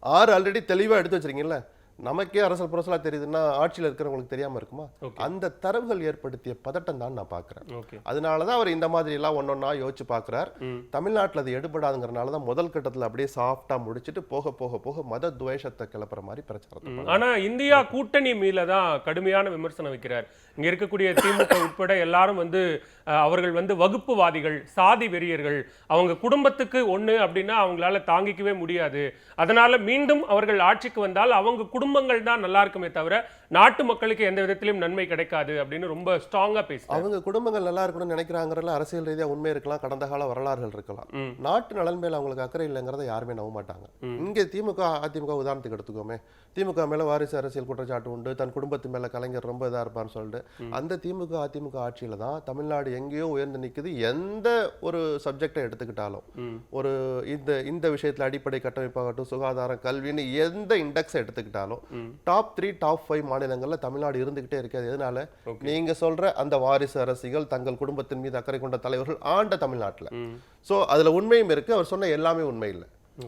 ஆறு ஆல்ரெடி தெளிவா எடுத்து வச்சிருக்கீங்கல்ல? நமக்கே அரசல் புரசலா தெரியுதுன்னா ஆட்சியில் இருக்கிறவங்களுக்கு தெரியாம இருக்குமா. அந்த தரவுகள் ஏற்படுத்திய பதட்டம் தான் நான் பார்க்கிறேன் அதனால தான் அவர் இந்த மாதிரி எல்லாம் ஒன்னொன்னா யோசிச்சு பார்க்குறார். தமிழ்நாட்டுல அது எடுபடாதுங்கிறனால தான் முதல் கட்டத்துல அப்படியே சாஃப்டா முடிச்சிட்டு போக போக போக மத துவேஷத்தை கிளப்புற மாதிரி பிரச்சாரத்தை ம். ஆனா இந்தியா கூட்டணி மீல தான் கடுமையான விமர்சனம் வைக்கிறார் இங்கே இருக்கக்கூடிய திமுக உட்பட எல்லாரும் வந்து அவர்கள் வந்து வகுப்புவாதிகள் சாதி வெறியர்கள். அவங்க குடும்பத்துக்கு ஒண்ணு அப்படின்னா அவங்களால தாங்கிக்கவே முடியாது. அதனால மீண்டும் அவர்கள் ஆட்சிக்கு வந்தால் அவங்க குடும்பங்கள் தான் நல்லா இருக்குமே தவிர நாட்டு மக்களுக்கு எந்த விதத்திலும் நன்மை கிடைக்காது அப்படின்னு ரொம்ப ஸ்ட்ராங்கா பேசுறாங்க அவங்க குடும்பங்கள் நல்லா இருக்கணும்னு நினைக்கிறாங்கிறதுல அரசியல் ரீதியா உண்மை இருக்கலாம் கடந்த கால வரலாறுகள் இருக்கலாம். நாட்டு நலன் மேல அவங்களுக்கு அக்கறை இல்லைங்கிறத யாருமே நம்ப மாட்டாங்க. இங்க திமுக அதிமுக உதாரணத்துக்கு எடுத்துக்கோமே. திமுக மேல வாரிசு அரசியல் குற்றச்சாட்டு உண்டு தன் குடும்பத்து மேல கலைஞர் ரொம்ப இதா இருப்பார்னு சொல்லிட்டு அந்த திமுக அதிமுக ஆட்சியில தான் தமிழ்நாடு எங்கேயோ உயர்ந்து நிக்குது எந்த ஒரு சப்ஜெக்டை எடுத்துக்கிட்டாலும். ஒரு இந்த இந்த விஷயத்துல அடிப்படை கட்டமைப்பாகட்டும் சுகாதாரம் கல்வின்னு எந்த இண்டெக்ஸ் எடுத்துக்கிட்டாலும் டாப் த்ரீ டாப் ஃபைவ் மாநிலங்கள்ல தமிழ்நாடு இருந்துகிட்டே இருக்காது எதனால? நீங்க சொல்ற அந்த வாரிசு அரசிகள் தங்கள் குடும்பத்தின் மீது அக்கறை கொண்ட தலைவர்கள் ஆண்ட தமிழ்நாட்டுல. சோ அதுல உண்மையும் இருக்கு. அவர் சொன்ன எல்லாமே உண்மை இல்லை.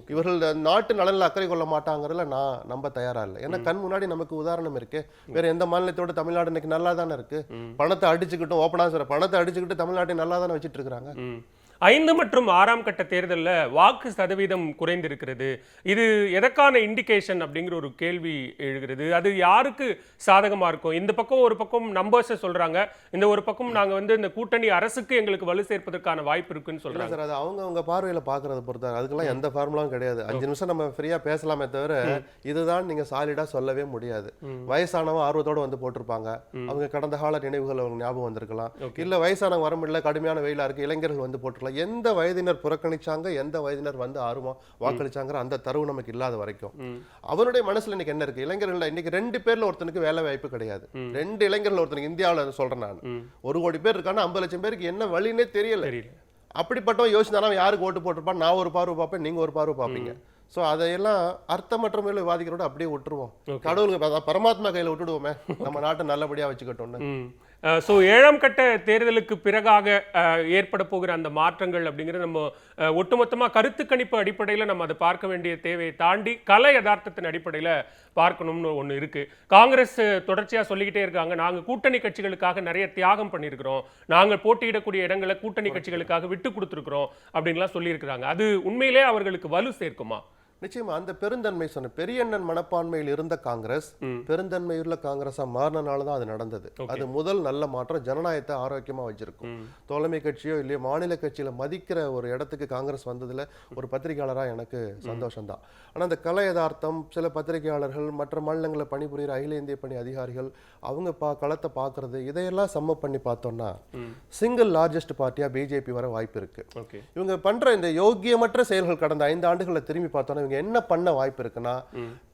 இவர்கள் நாட்டு நலன்ல அக்கறை கொள்ள மாட்டாங்கிறதுல நான் நம்ப தயாரா இல்லை. ஏன்னா கண் முன்னாடி நமக்கு உதாரணம் இருக்கு. வேற எந்த மாநிலத்தோட தமிழ்நாடு இன்னைக்கு நல்லா தானே இருக்கு பணத்தை அடிச்சுக்கிட்டும் ஓப்பனா சொல்ற பணத்தை அடிச்சுக்கிட்டு தமிழ்நாட்டை நல்லா தானே வச்சிட்டு இருக்காங்க ம். ஐந்து மற்றும் ஆறாம் கட்ட தேர்தல்ல வாக்கு சதவீதம் குறைந்திருக்கிறது. இது எதற்கான இண்டிகேஷன் அப்படிங்கிற ஒரு கேள்வி எழுகிறது. அது யாருக்கு சாதகமா இருக்கும்? இந்த பக்கம் ஒரு பக்கம் நம்பர்ஸ் சொல்றாங்க. இந்த ஒரு பக்கம் நாங்க வந்து இந்த கூட்டணி அரசுக்கு எங்களுக்கு வலு சேர்ப்பதற்கான வாய்ப்பு இருக்குன்னு இல்ல சொல்றாங்க. சார் அது அவங்க அவங்க பார்வையில பாக்குறத பொறுத்த அதுக்கெல்லாம் எந்த ஃபார்முலாவும் கிடையாது. அஞ்சு நிமிஷம் நம்ம ஃப்ரீயா பேசலாமே தவிர இதுதான் நீங்க சாலிடா சொல்லவே முடியாது. வயசானவங்க ஆர்வத்தோட வந்து போட்டிருப்பாங்க. அவங்க கடந்த கால நினைவுகள் அவங்க ஞாபகம் வந்திருக்கலாம். இல்ல வயசானவங்க வர முடியல கடுமையான வெயிலா இருக்கு இளைஞர்கள் வந்து போட்டிருக்கலாம். எந்த வயதினர் புறக்கணிச்சாங்க எந்த வயதினர் வந்து ஆர்வமா வாக்களிச்சாங்கிற அந்த தரவு நமக்கு இல்லாத வரைக்கும். ம். அவனுடைய மனசுல இன்னைக்கு என்ன இருக்கு? இளைஞர்கள் இன்னைக்கு ரெண்டு பேர்ல ஒருத்தனுக்கு வேலை வாய்ப்பு கிடையாது. ரெண்டு இளைஞர்கள் ஒருத்தனுக்கு இந்தியாவுல சொல்றேன் நான். ஒரு கோடி பேர் இருக்கான்னா ஐம்பது லட்சம் பேருக்கு என்ன வழின்னே தெரியல. அப்படிப்பட்டவன் யோசிச்சானா யாருக்கு ஓட்டு போட்டிருப்பான்? நான் ஒரு பார்வை பார்ப்பேன் நீங்க ஒரு பார்வை பார்ப்பீங்க. சோ அதையெல்லாம் அர்த்தமற்ற மேல விவாதிக்கிறோட அப்படியே விட்டுருவோம். கடவுளுக்கு பரமாத்மா கையில விட்டுடுவோமே. நம்ம நாட்டை நல்லபடியா வச்சுக்கட்டும்னு. ஸோ ஏழாம் கட்ட தேர்தலுக்கு பிறகாக ஏற்பட போகிற அந்த மாற்றங்கள் அப்படிங்கிறது நம்ம ஒட்டுமொத்தமாக கருத்து கணிப்பு அடிப்படையில் நம்ம அதை பார்க்க வேண்டிய தேவையை தாண்டி கலை யதார்த்தத்தின் அடிப்படையில் பார்க்கணும்னு ஒன்று இருக்கு. காங்கிரஸ் தொடர்ச்சியாக தொடர்ச்சியா சொல்லிக்கிட்டே இருக்காங்க. நாங்க கூட்டணி கட்சிகளுக்காக நிறைய தியாகம் பண்ணியிருக்கிறோம் நாங்கள் போட்டியிடக்கூடிய இடங்களை கூட்டணி கட்சிகளுக்காக விட்டு கொடுத்துருக்குறோம் அப்படின்லாம் சொல்லியிருக்கிறாங்க. அது உண்மையிலே அவர்களுக்கு வலு சேர்க்குமா? நிச்சயமா அந்த பெருந்தன்மை சொன்ன பெரியண்ணன் மனப்பான்மையில் இருந்த காங்கிரஸ் பெருந்தன்மையுள்ள காங்கிரஸா மாறினால தான் அது நடந்தது. அது முதல் நல்ல மாற்றம் ஜனநாயகத்தை ஆரோக்கியமா வச்சிருக்கும். தோழமை கட்சியோ இல்லையோ மாநில கட்சியில மதிக்கிற ஒரு இடத்துக்கு காங்கிரஸ் வந்ததுல ஒரு பத்திரிகையாளரா எனக்கு சந்தோஷம் தான் ஆனா அந்த கலை யதார்த்தம் சில பத்திரிகையாளர்கள் மற்ற மாநிலங்களில் பணிபுரிகிற அகில இந்திய பணி அதிகாரிகள் அவங்க பா களத்தை பார்க்கறது இதையெல்லாம் சம்ம பண்ணி பார்த்தோம்னா சிங்கிள் லார்ஜஸ்ட் பார்ட்டியா பிஜேபி வர வாய்ப்பு இருக்கு. இவங்க பண்ற இந்த யோக்கியமற்ற செயல்கள் கடந்த ஐந்து ஆண்டுகளை திரும்பி பார்த்தோன்னா இவங்க என்ன பண்ண வாய்ப்பு இருக்குன்னா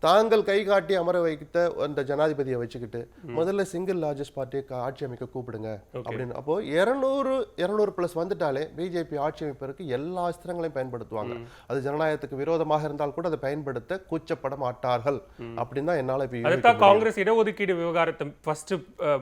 தாங்கள் கை காட்டி அமர வைத்த அந்த ஜனாதிபதியை வச்சுக்கிட்டு முதல்ல சிங்கிள் லார்ஜஸ்ட் பார்ட்டியை ஆட்சி அமைக்க கூப்பிடுங்க அப்படின்னு. அப்போ இருநூறு இருநூறு பிளஸ் வந்துட்டாலே பிஜேபி ஆட்சி அமைப்பதற்கு எல்லா அஸ்திரங்களையும் பயன்படுத்துவாங்க. அது ஜனநாயகத்துக்கு விரோதமாக இருந்தால் கூட அதை பயன்படுத்த கூச்சப்பட மாட்டார்கள் அப்படின்னு தான் என்னால இப்ப காங்கிரஸ் இடஒதுக்கீடு விவகாரத்தை ஃபர்ஸ்ட்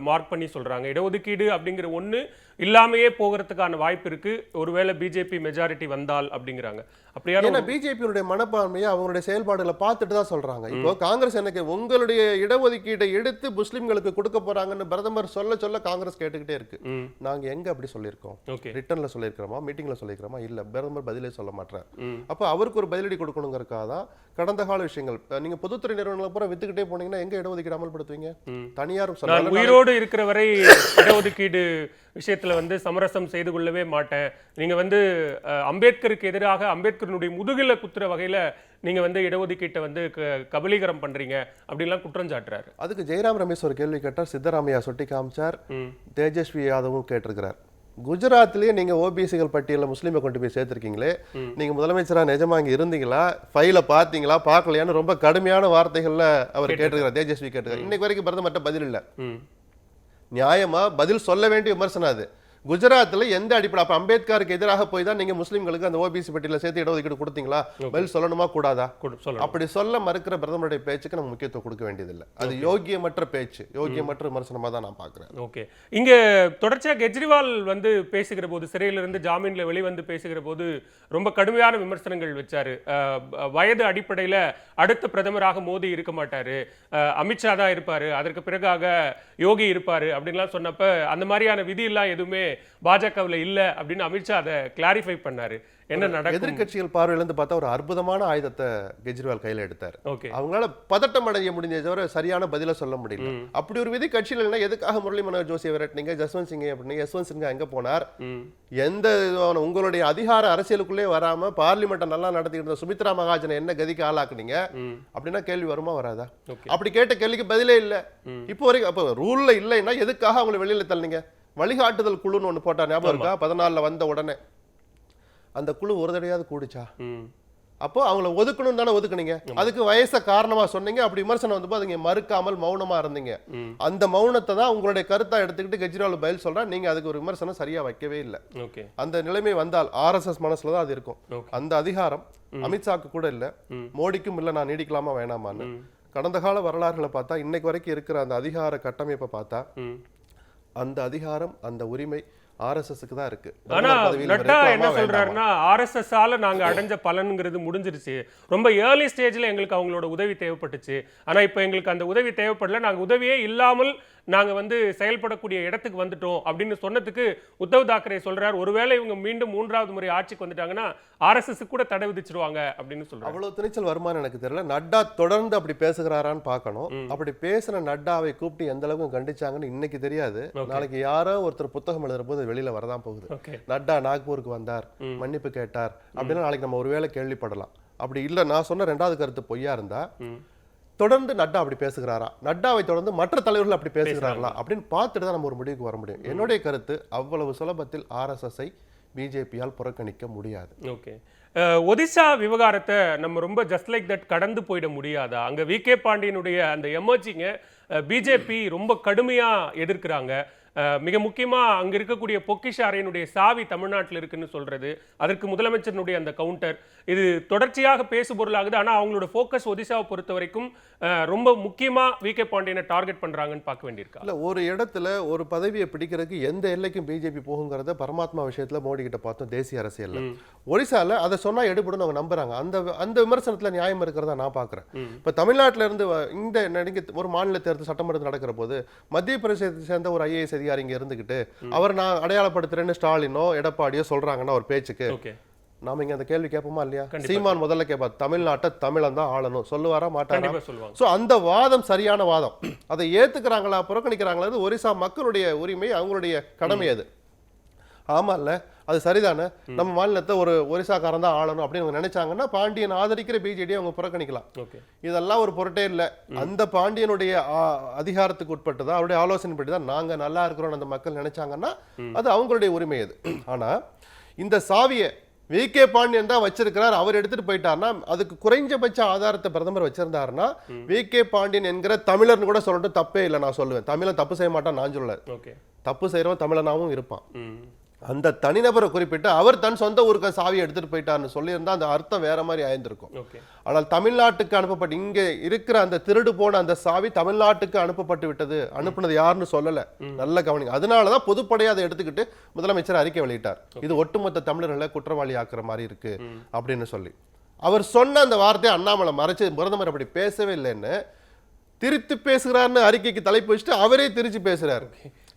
மார்க் பண்ணி சொல்றாங்க. இடஒதுக்கீடு அப்படிங்கிற ஒண்ணு இல்லாமையே போகிறதுக்கான வாய்ப்பு இருக்கு. ஒருவேளை பிஜேபி மெஜாரிட்டி வந்தால் அப்படிங்கிறாங்க. அப்படியா ஏன்னா பிஜேபியினுடைய மனப்பான்மையை அவங்களுடைய செயல்பாடுகளை பார்த்துட்டு தான் சொல்றாங்க. இப்போ காங்கிரஸ் எனக்கு உங்களுடைய இடஒதுக்கீட்டை எடுத்து முஸ்லிம்களுக்கு கொடுக்க போறாங்கன்னு பிரதமர் சொல்ல சொல்ல காங்கிரஸ் கேட்டுக்கிட்டே இருக்கு. நாங்க எங்க அப்படி சொல்லியிருக்கோம்? ரிட்டர்ன்ல சொல்லியிருக்கிறோமா? மீட்டிங்ல சொல்லியிருக்கிறோமா? இல்ல பிரதமர் பதிலே சொல்ல மாட்டார் அப்ப அவருக்கு ஒரு பதிலடி கொடுக்கணுங்கிறதுக்காக தான் கடந்த கால விஷயங்கள் நீங்க பொதுத்துறை நிறுவனங்களை பூரா வித்துக்கிட்டே போனீங்கன்னா எங்க இடஒதுக்கீடு அமல்படுத்துவீங்க. தனியார் உயிரோடு இருக்கிற வரை இடஒதுக்கீடு விஷயத்துல வந்து சமரசம் செய்து கொள்ளவே மாட்டேன். நீங்க வந்து அம்பேத்கருக்கு எதிராக அம்பேத்கருடைய முதுகில குத்துற வகையில நீங்க வந்து இடஒதுக்கீட்டை வந்து கபலீகரம் பண்றீங்க. அப்படின்லாம் குற்றம் சாட்டுறாரு. அதுக்கு ஜெயராம் ரமேஷ் ஒரு கேள்வி கேட்டார் சித்தராமையா சுட்டி காமிச்சார் தேஜஸ்வி யாதவும் கேட்டிருக்கிறார். குஜராத்லயே நீங்க ஓபிசிகள் பட்டியலில் முஸ்லீமை கொண்டு போய் சேர்த்திருக்கீங்களே நீங்க முதலமைச்சரா நிஜமா இங்க இருந்தீங்களா? ஃபைல பாத்தீங்களா பார்க்கலையான்னு ரொம்ப கடுமையான வார்த்தைகள்ல அவர் கேட்டிருக்கிறார் தேஜஸ்வி கேட்டிருக்காரு. இன்னைக்கு வரைக்கும் பிரதமர்கிட்ட பதில் இல்ல. நியாயமாக நியாயமா பதில் சொல்ல வேண்டிய விமர்சனம் அது. குஜராத்ல எந்த அடிப்படை அப்ப அம்பேத்கருக்கு எதிராக போய் தான் நீங்க முஸ்லீம்களுக்கு அந்த ஓபிசி பட்டியல சேர்த்து இடஒதுக்கீடு கொடுத்தீங்களா? பதில் சொல்லணுமா கூடாதா? அப்படி சொல்ல மறுக்கிற பிரதமருடைய பேச்சுக்கு நம்ம முக்கியத்துவம் கொடுக்க வேண்டியதில்லை. அது யோகியமற்ற பேச்சு. யோகியமற்ற விமர்சனமா தான் நான் பார்க்கிறேன். ஓகே. இங்க தொடர்ச்சியா கெஜ்ரிவால் வந்து பேசுகிற போது சிறையிலிருந்து ஜாமீன்ல வெளிவந்து பேசுகிற போது ரொம்ப கடுமையான விமர்சனங்கள் வச்சாரு. வயது அடிப்படையில அடுத்த பிரதமராக மோடி இருக்க மாட்டாரு. அமித்ஷா தான் இருப்பாரு. அதற்கு பிறகாக யோகி இருப்பாரு அப்படின்லாம் சொன்னப்ப அந்த மாதிரியான விதி எல்லாம் எதுவுமே பாஜகவுல இல்ல அப்படின்னு அமித்ஷா அதை கிளாரிஃபை பண்ணாரு. என்ன நடக்கும்? எதிர்க்கட்சிகள் பார்வையிலிருந்து பார்த்தா ஒரு அற்புதமான ஆயுதத்தை கெஜ்ரிவால் கையில எடுத்தார். ஓகே. அவங்களால பதட்டம் அடைய முடிஞ்ச தவிர சரியான பதில சொல்ல முடியல. அப்படி ஒரு விதி கட்சியில் இல்லைன்னா எதுக்காக முரளி மனோகர் ஜோசியை விரட்டினீங்க ஜஸ்வந்த் சிங்கை அப்படின்னீங்க? யஸ்வந்த் சிங்கா எங்க போனார்? எந்த உங்களுடைய அதிகார அரசியலுக்குள்ளே வராம பார்லிமெண்ட்டை நல்லா நடத்திக்கிட்டு இருந்த சுமித்ரா மகாஜனை என்ன கதிக்கு ஆளாக்குனீங்க? அப்படின்னா கேள்வி வருமா வராதா? அப்படி கேட்ட கேள்விக்கு பதிலே இல்ல. இப்போ வரைக்கும் அப்போ ரூல்ல இல்லைன்னா எதுக்காக அவங்களை வெளியில தள்ளினீங்க? வழிகாட்டுதல் குழுன்னு ஒண்ணு போட்டா ஞாபகம் இருக்கா? பதினாலுல வந்த உடனே. அந்த குழு ஒரு தடையாவது கூடுச்சா? அப்போ அவங்கள ஒதுக்கணும் தானே ஒதுக்குனீங்க. அதுக்கு வயசை காரணமா சொன்னீங்க. அப்படி விமர்சனம் வந்தப்போ நீங்க மறுக்காமல் மௌனமா இருந்தீங்க. அந்த மௌனத்தை தான் உங்களுடைய கருத்தா எடுத்துக்கிட்டு கெஜ்ரிவால் பதில் சொல்றா நீங்க அதுக்கு ஒரு விமர்சனம் சரியா வைக்கவே இல்லை. ஓகே. அந்த நிலைமை வந்தால் ஆர்எஸ்எஸ் மனசுல தான் அது இருக்கும். அந்த அதிகாரம் அமித்ஷாக்கு கூட இல்ல. மோடிக்கும் இல்ல நான் நீடிக்கலாமா வேணாமான்னு. கடந்த கால வரலாறுகளை பார்த்தா இன்னைக்கு வரைக்கும் இருக்கிற அந்த அதிகார கட்டமைப்பை பார்த்தா அந்த அதிகாரம் அந்த உரிமை ஆர்எஸ்எஸ்க்கு தான் இருக்கு. ஆனா நட்டா என்ன? சொல்றாருன்னா ஆர்எஸ்எஸ் ஆல நாங்க அடைஞ்ச பலனுங்கிறது முடிஞ்சிருச்சு. ரொம்ப ஏர்லி ஸ்டேஜ்ல எங்களுக்கு அவங்களோட உதவி தேவைப்பட்டுச்சு. ஆனா இப்போ எங்களுக்கு அந்த உதவி தேவைப்படல. நாங்க உதவியே இல்லாமல் நாங்க வந்து செயல்படக்கூடிய இடத்துக்கு வந்துட்டோம் அப்படின்னு சொன்னதுக்கு உத்தவ் தாக்கரே சொல்றார். ஒருவேளை இவங்க மீண்டும் மூன்றாவது முறை ஆட்சிக்கு வந்துட்டாங்கன்னா ஆர்எஸ்எஸ் கூட தடை விதிச்சிருவாங்க அப்படின்னு சொல்றாங்க அவ்வளவு துணிச்சல் வருமானு எனக்கு தெரியல. நட்டா தொடர்ந்து அப்படி பேசுகிறாரான்னு பார்க்கணும். அப்படி பேசின நட்டாவை கூப்பிட்டு எந்த அளவுக்கு கண்டிச்சாங்கன்னு இன்னைக்கு தெரியாது. நாளைக்கு யாரோ ஒருத்தர் புத்தகம் எழுதுற போது வெளியில வரதான் போகுது. நட்டா நாக்பூருக்கு வந்தார். மன்னிப்பு கேட்டார். அப்படின்னா நாளைக்கு நம்ம ஒருவேளை கேள்விப்படலாம். அப்படி இல்ல நான் சொன்ன ரெண்டாவது கருத்து பொய்யா இருந்தா தொடர்ந்து நட்டா அப்படி பேசுகிறாரா? நட்டாவை தொடர்ந்து மற்ற தலைவர்கள் அப்படி பேசுகிறார்களா? அப்படின்னு பார்த்துட்டு தான் நம்ம ஒரு முடிவுக்கு வர முடியும். என்னுடைய கருத்து அவ்வளவு சுலபத்தில் ஆர்எஸ்எஸ்ஐ பிஜேபியால் புறக்கணிக்க முடியாது. ஓகே. ஒடிசா விவகாரத்தை நம்ம ரொம்ப ஜஸ்ட் லைக் தட் கடந்து போயிட முடியாதா? அங்க வி கே பாண்டியனுடைய அந்த எமர்ஜிங்க பிஜேபி ரொம்ப கடுமையா எதிர்க்கிறாங்க. மிக முக்கியமா அங்க இருக்கக்கூடிய பொக்கிஷ அறையினுடைய சாவி தமிழ்நாட்டில் இருக்குன்னு சொல்றது. அதற்கு முதலமைச்சரினுடைய அந்த கவுண்டர் இது தொடர்ச்சியாக பேசு பொருளாகுது ஆனா அவங்களோட ஃபோக்கஸ் ஒடிசாவை பொறுத்த வரைக்கும் ரொம்ப முக்கியமா வி கே பாண்டியனை டார்கெட் பண்றாங்கன்னு பார்க்க வேண்டியிருக்கா. இல்ல ஒரு இடத்துல ஒரு பதவியை பிடிக்கிறதுக்கு எந்த எல்லைக்கும் பிஜேபி போகுங்கிறத பரமாத்மா விஷயத்துல மோடி கிட்ட பார்த்தோம் தேசிய அரசியல்ல. ஒரிசால அதை சொன்னா எடுபடும் அவங்க நம்புறாங்க. அந்த அந்த விமர்சனத்துல நியாயம் இருக்கிறதா நான் பாக்குறேன் இப்ப தமிழ்நாட்டுல இருந்து இந்த நடிகை ஒரு மாநில தேர்தல் சட்டமன்றத்தில் நடக்கிற போது மத்திய பிரதேசத்தை சேர்ந்த ஒரு ஐஏஎஸ் அதிகாரி இங்க இருந்துகிட்டு அவர் நான் அடையாளப்படுத்துறேன்னு ஸ்டாலினோ எடப்பாடியோ சொல்றாங்கன்னா ஒரு பேச்சுக்கு நாம இங்க அந்த கேள்வி கேட்போமா இல்லையா? சீமான் முதல்ல கேட்பா தமிழ்நாட்டை தமிழன் தான் ஆளணும். சொல்லுவாரா மாட்டாரா? சோ அந்த வாதம் சரியான வாதம். அதை ஏத்துக்கிறாங்களா புறக்கணிக்கிறாங்களா ஒரிசா மக்களுடைய உரிமை அவங்களுடைய கடமை அது. ஆமால்ல அது சரிதானே? நம்ம மாநிலத்தை ஒரு ஒரிசாக்காரன் தான் ஆளணும் அப்படின்னு அவங்க நினைச்சாங்கன்னா பாண்டியன் ஆதரிக்கிற பிஜேடி அவங்க புறக்கணிக்கலாம். இதெல்லாம் ஒரு பொருட்டே இல்லை. அந்த பாண்டியனுடைய அதிகாரத்துக்கு உட்பட்டு தான் அவருடைய ஆலோசனைப்படி தான் நாங்க நல்லா இருக்கிறோம் அந்த மக்கள் நினைச்சாங்கன்னா அது அவங்களுடைய உரிமை அது. ஆனா இந்த சாவியை வி. கே. பாண்டியன் தான் வச்சிருக்கிறார். அவர் எடுத்துட்டு போயிட்டாருன்னா அதுக்கு குறைஞ்சபட்ச ஆதாரத்தை பிரதமர் வச்சிருந்தாருன்னா வி. கே. பாண்டியன் என்கிற தமிழர்னு கூட சொல்லட்டும் தப்பே இல்லை நான் சொல்லுவேன். தமிழன் தப்பு செய்ய மாட்டான் நான் சொல்லல. தப்பு செய்யறவன் தமிழனாவும் இருப்பான். அந்த தனிநபரை குறிப்பிட்டு அவர் தன் சொந்த ஊருக்கு சாவி எடுத்துட்டு போயிட்டார்னு சொல்லியிருந்தா அந்த அர்த்தம் வேற மாதிரி ஆயிருந்திருக்கும். ஆனால் தமிழ்நாட்டுக்கு அனுப்பப்பட்டு இங்க இருக்கிற அந்த திருடு போன அந்த சாவி தமிழ்நாட்டுக்கு அனுப்பப்பட்டு விட்டது. அனுப்புனது யாருன்னு சொல்லல. நல்ல கவனிங்க. அதனாலதான் பொதுப்படையா அதை எடுத்துக்கிட்டு முதலமைச்சர் அறிக்கை வெளியிட்டார். இது ஒட்டுமொத்த தமிழர்களை குற்றவாளி ஆக்குற மாதிரி இருக்கு அப்படின்னு சொல்லி. அவர் சொன்ன அந்த வார்த்தையை அண்ணாமலை மறைச்சு பிரதமர் அப்படி பேசவே இல்லைன்னு திருத்தி பேசுகிறார்னு அறிக்கைக்கு தலைப்பு வச்சுட்டு அவரே திருச்சி பேசுறாரு.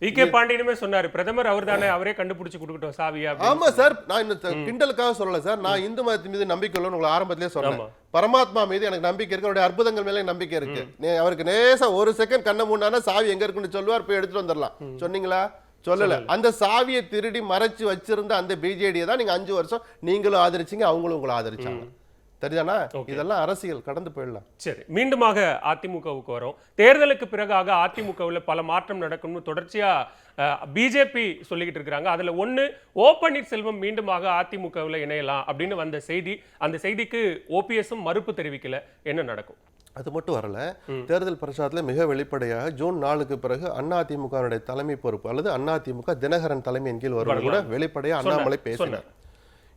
வி கே பாண்டியனுமே சொன்னாரு பிரதமர் அவர் தானே அவரே கண்டுபிடிச்சு கொடுக்கட்டும் சாவியா. ஆமா சார் நான் இந்த கிண்டலுக்காக சொல்லல சார் நான் இந்து மதத்தின் மீது நம்பிக்கை உள்ளவன்னு உங்களை ஆரம்பத்திலே சொன்னேன். பரமாத்மா மீது எனக்கு நம்பிக்கை இருக்கு அவருடைய அற்புதங்கள் மேல நம்பிக்கை இருக்கு. அவருக்கு நேசா ஒரு செகண்ட் கண்ணை மூடானா சாவி எங்க இருக்குன்னு சொல்லுவார் போய் எடுத்துட்டு வந்துடலாம். சொன்னீங்களா? சொல்லல. அந்த சாவியை திருடி மறைச்சு வச்சிருந்த அந்த பிஜேடியை தான் நீங்க அஞ்சு வருஷம் நீங்களும் ஆதரிச்சீங்க அவங்களும் உங்களை ஆதரிச்சாங்க. சரிதானா இதெல்லாம் அரசியல். கடந்து போயிடலாம். சரி மீண்டுமாக அதிமுகவுக்கு வரும். தேர்தலுக்கு பிறகாக அதிமுகவில் பல மாற்றம் நடக்கும்னு தொடர்ச்சியா பிஜேபி சொல்லிக்கிட்டு இருக்கிறாங்க. அதுல ஒண்ணு ஓ பன்னீர்செல்வம் மீண்டுமாக அதிமுகவில் இணையலாம் அப்படின்னு வந்த செய்தி. அந்த செய்திக்கு ஓபிஎஸும் மறுப்பு தெரிவிக்கல. என்ன நடக்கும்? அது மட்டும் வரல. தேர்தல் பிரச்சாரத்துல மிக வெளிப்படையாக ஜூன் நாலுக்கு பிறகு அதிமுகவுடைய தலைமை பொறுப்பு அல்லது அதிமுக தினகரன் தலைமையின் கீழ் வருவது கூட வெளிப்படையா அண்ணாமலை பேசினார்.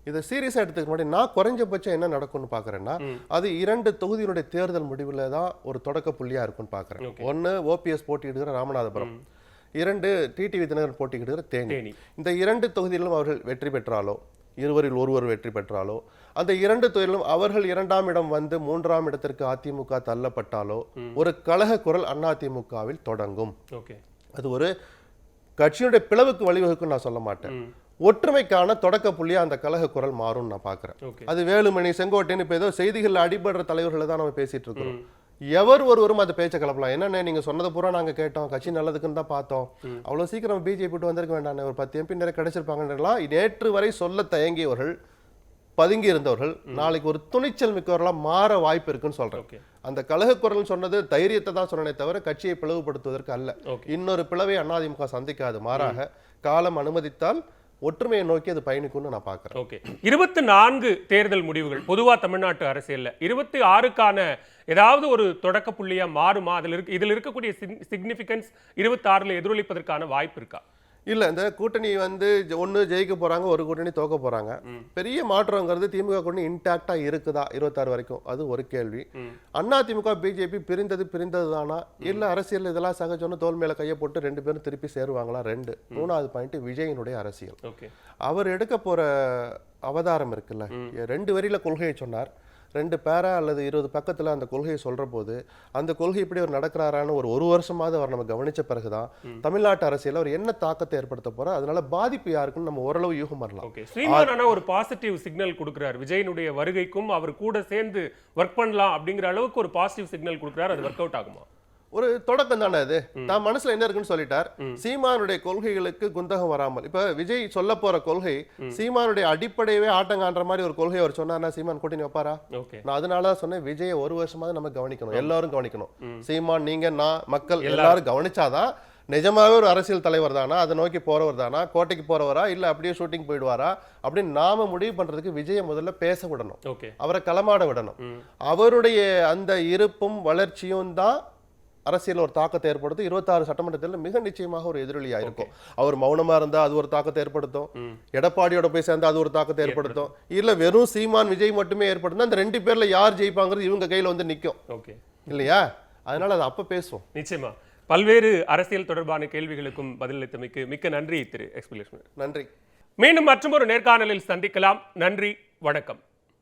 இதை சீரியஸா எடுத்துக்க முன்னாடி நான் குறைஞ்சபட்சம் என்ன நடக்கும்னு பாக்குறேன்னா அது இரண்டு தொகுதியினுடைய தேர்தல் முடிவுல தான் ஒரு தொடக்க புள்ளியா இருக்கும்னு பாக்குறேன் ஒன்னு ஓபிஎஸ் போட்டியிடுகிற ராமநாதபுரம். இரண்டு டிடிவி தினகரன் போட்டியிடுகிற தேனி. இந்த இரண்டு தொகுதிகளிலும் அவர்கள் வெற்றி பெற்றாலோ இருவரில் ஒருவர் வெற்றி பெற்றாலோ அந்த இரண்டு தொகுதியிலும் அவர்கள் இரண்டாம் இடம் வந்து மூன்றாம் இடத்திற்கு அதிமுக தள்ளப்பட்டாலோ ஒரு கழக குரல் அதிமுகவில் தொடங்கும். அது ஒரு கட்சியினுடைய பிளவுக்கு வழிவகுக்கும் நான் சொல்ல மாட்டேன். ஒற்றுமைக்கான தொடக்க புள்ளியா அந்த கழக குரல் மாறும் நான் பார்க்கிறேன். அது வேலுமணி செங்கோட்டைன்னு இப்போ ஏதோ செய்திகள் அடிபடுற தலைவர்களை தான் நம்ம பேசிட்டு இருக்கிறோம். எவர் ஒருவரும் அந்த பேச்சை கிளப்பலாம் என்னண்ணே நீங்க சொன்னது பூரா நாங்க கேட்டோம். கட்சி நல்லதுக்குன்னு தான் பார்த்தோம். அவ்வளவு சீக்கிரம் பிஜேபி விட்டு வந்திருக்க வேண்டாம் ஒரு பத்து எம்பி நிறைய கிடைச்சிருப்பாங்கன்றலாம் நேற்று வரை சொல்ல தயங்கியவர்கள் பதுங்கி இருந்தவர்கள் நாளைக்கு ஒரு துணிச்சல் மிக்கவர்களா மாற வாய்ப்பு இருக்குன்னு சொல்றேன். ஓகே. அந்த கழக குரல் சொன்னது தைரியத்தை தான் சொன்னனே தவிர கட்சியை பிளவுபடுத்துவதற்கு அல்ல. இன்னொரு பிளவை அதிமுக சந்திக்காது. மாறாக காலம் அனுமதித்தால் ஒற்றுமையை நோக்கி அது பயணிக்கும்னு நான் பார்க்குறேன். ஓகே இருபத்தி நான்கு தேர்தல் முடிவுகள் பொதுவா தமிழ்நாட்டு அரசியல்ல. இருபத்தி ஆறுக்கான ஏதாவது ஒரு தொடக்க புள்ளியா மாறுமா? அதில் இருக்கு இதுல இருக்கக்கூடிய சிக்னிபிகன்ஸ் இருபத்தி ஆறுல எதிரொலிப்பதற்கான வாய்ப்பு இருக்கா? இல்ல இந்த கூட்டணி வந்து ஒண்ணு ஜெயிக்க போறாங்க ஒரு கூட்டணி தோக்க போறாங்க. பெரிய மாற்றங்கிறது திமுக கூட்டணி இன்டாக்டா இருக்குதா? இருபத்தாறு வரைக்கும். அது ஒரு கேள்வி. அண்ணா திமுக பிஜேபி பிரிந்தது பிரிந்தது தானா இல்ல அரசியல் இதெல்லாம் சகஜம்னு தோல் மேல கையை போட்டு ரெண்டு பேரும் திருப்பி சேருவாங்களா? ரெண்டு. மூணாவது பாயிண்ட் விஜயனுடைய அரசியல். அவர் எடுக்க போற அவதாரம் இருக்குல்ல? ரெண்டு வரியில கொள்கையை சொன்னார். ரெண்டு பேரா அல்லது இருபது பக்கத்துல அந்த கொள்கையை சொல்ற போது அந்த கொள்கை இப்படி அவர் நடக்கிறாரான்னு ஒரு ஒரு வருஷமாவது அவர் நம்ம கவனிச்ச பிறகுதான் தமிழ்நாட்டு அரசியல் அவர் என்ன தாக்கத்தை ஏற்படுத்த போறா அதனால பாதிப்பு யாருக்குன்னு நம்ம ஓரளவு யூகம் வரலாம் ஒரு பாசிட்டிவ் சிக்னல் கொடுக்குறாரு. விஜயனுடைய வருகைக்கும் அவர் கூட சேர்ந்து ஒர்க் பண்ணலாம் அப்படிங்கிற அளவுக்கு ஒரு பாசிட்டிவ் சிக்னல் கொடுக்குறாரு. அது ஒர்க் அவுட் ஆகுமா? ஒரு தொடக்கம் தானே அது? தான் மனசுல என்ன இருக்குன்னு சொல்லிட்டார். சீமானுடைய கொள்கைகளுக்கு குந்தகம் வராமல். இப்ப விஜய் சொல்ல போற கொள்கை சீமானுடைய அடிப்படையவே ஆட்டங்கான்ற மாதிரி ஒரு கொள்கை அவர் சொன்னார்னா சீமான் கூட்டின்னு வைப்பாரா? நான் அதனால தான் சொன்னேன் விஜயை ஒரு வருஷமாவது நம்ம கவனிக்கணும் எல்லாரும் கவனிக்கணும். சீமான் நீங்க நான் மக்கள் எல்லாரும். கவனிச்சாதான் நிஜமாவே ஒரு அரசியல் தலைவர் தானா அதை நோக்கி போறவர் தானா கோட்டைக்கு போறவரா இல்ல அப்படியே ஷூட்டிங் போயிடுவாரா அப்படின்னு நாம முடிவு பண்றதுக்கு விஜயை முதல்ல பேச விடணும். அவரை களமாட விடணும். அவருடைய அந்த இருப்பும் வளர்ச்சியும் தான் அரசியல் ஒரு தாக்கத்தை ஏற்படுத்தும். இருபத்தாறு சட்டமன்றத்தில் மிக நிச்சயமாக ஒரு எதிரொலியா இருக்கும். அவர் மௌனமா இருந்தா அது ஒரு தாக்கத்தை ஏற்படுத்தும். எடப்பாடியோட போய் சேர்ந்தா அது ஒரு தாக்கத்தை ஏற்படுத்தும். இல்ல வெறும் சீமான் விஜய் மட்டுமே ஏற்படுத்தும் அந்த ரெண்டு பேர்ல யார் ஜெயிப்பாங்கிறது இவங்க கையில வந்து நிக்கும். ஓகே. இல்லையா? அதனால அது அப்ப பேசுவோம். நிச்சயமா. பல்வேறு அரசியல் தொடர்பான கேள்விகளுக்கும் பதிலளித்தமைக்கு மிக்க நன்றி திரு எக்ஸ்பிளேஷன். நன்றி. மீண்டும் மற்றொரு நேர்காணலில் சந்திக்கலாம். நன்றி வணக்கம்.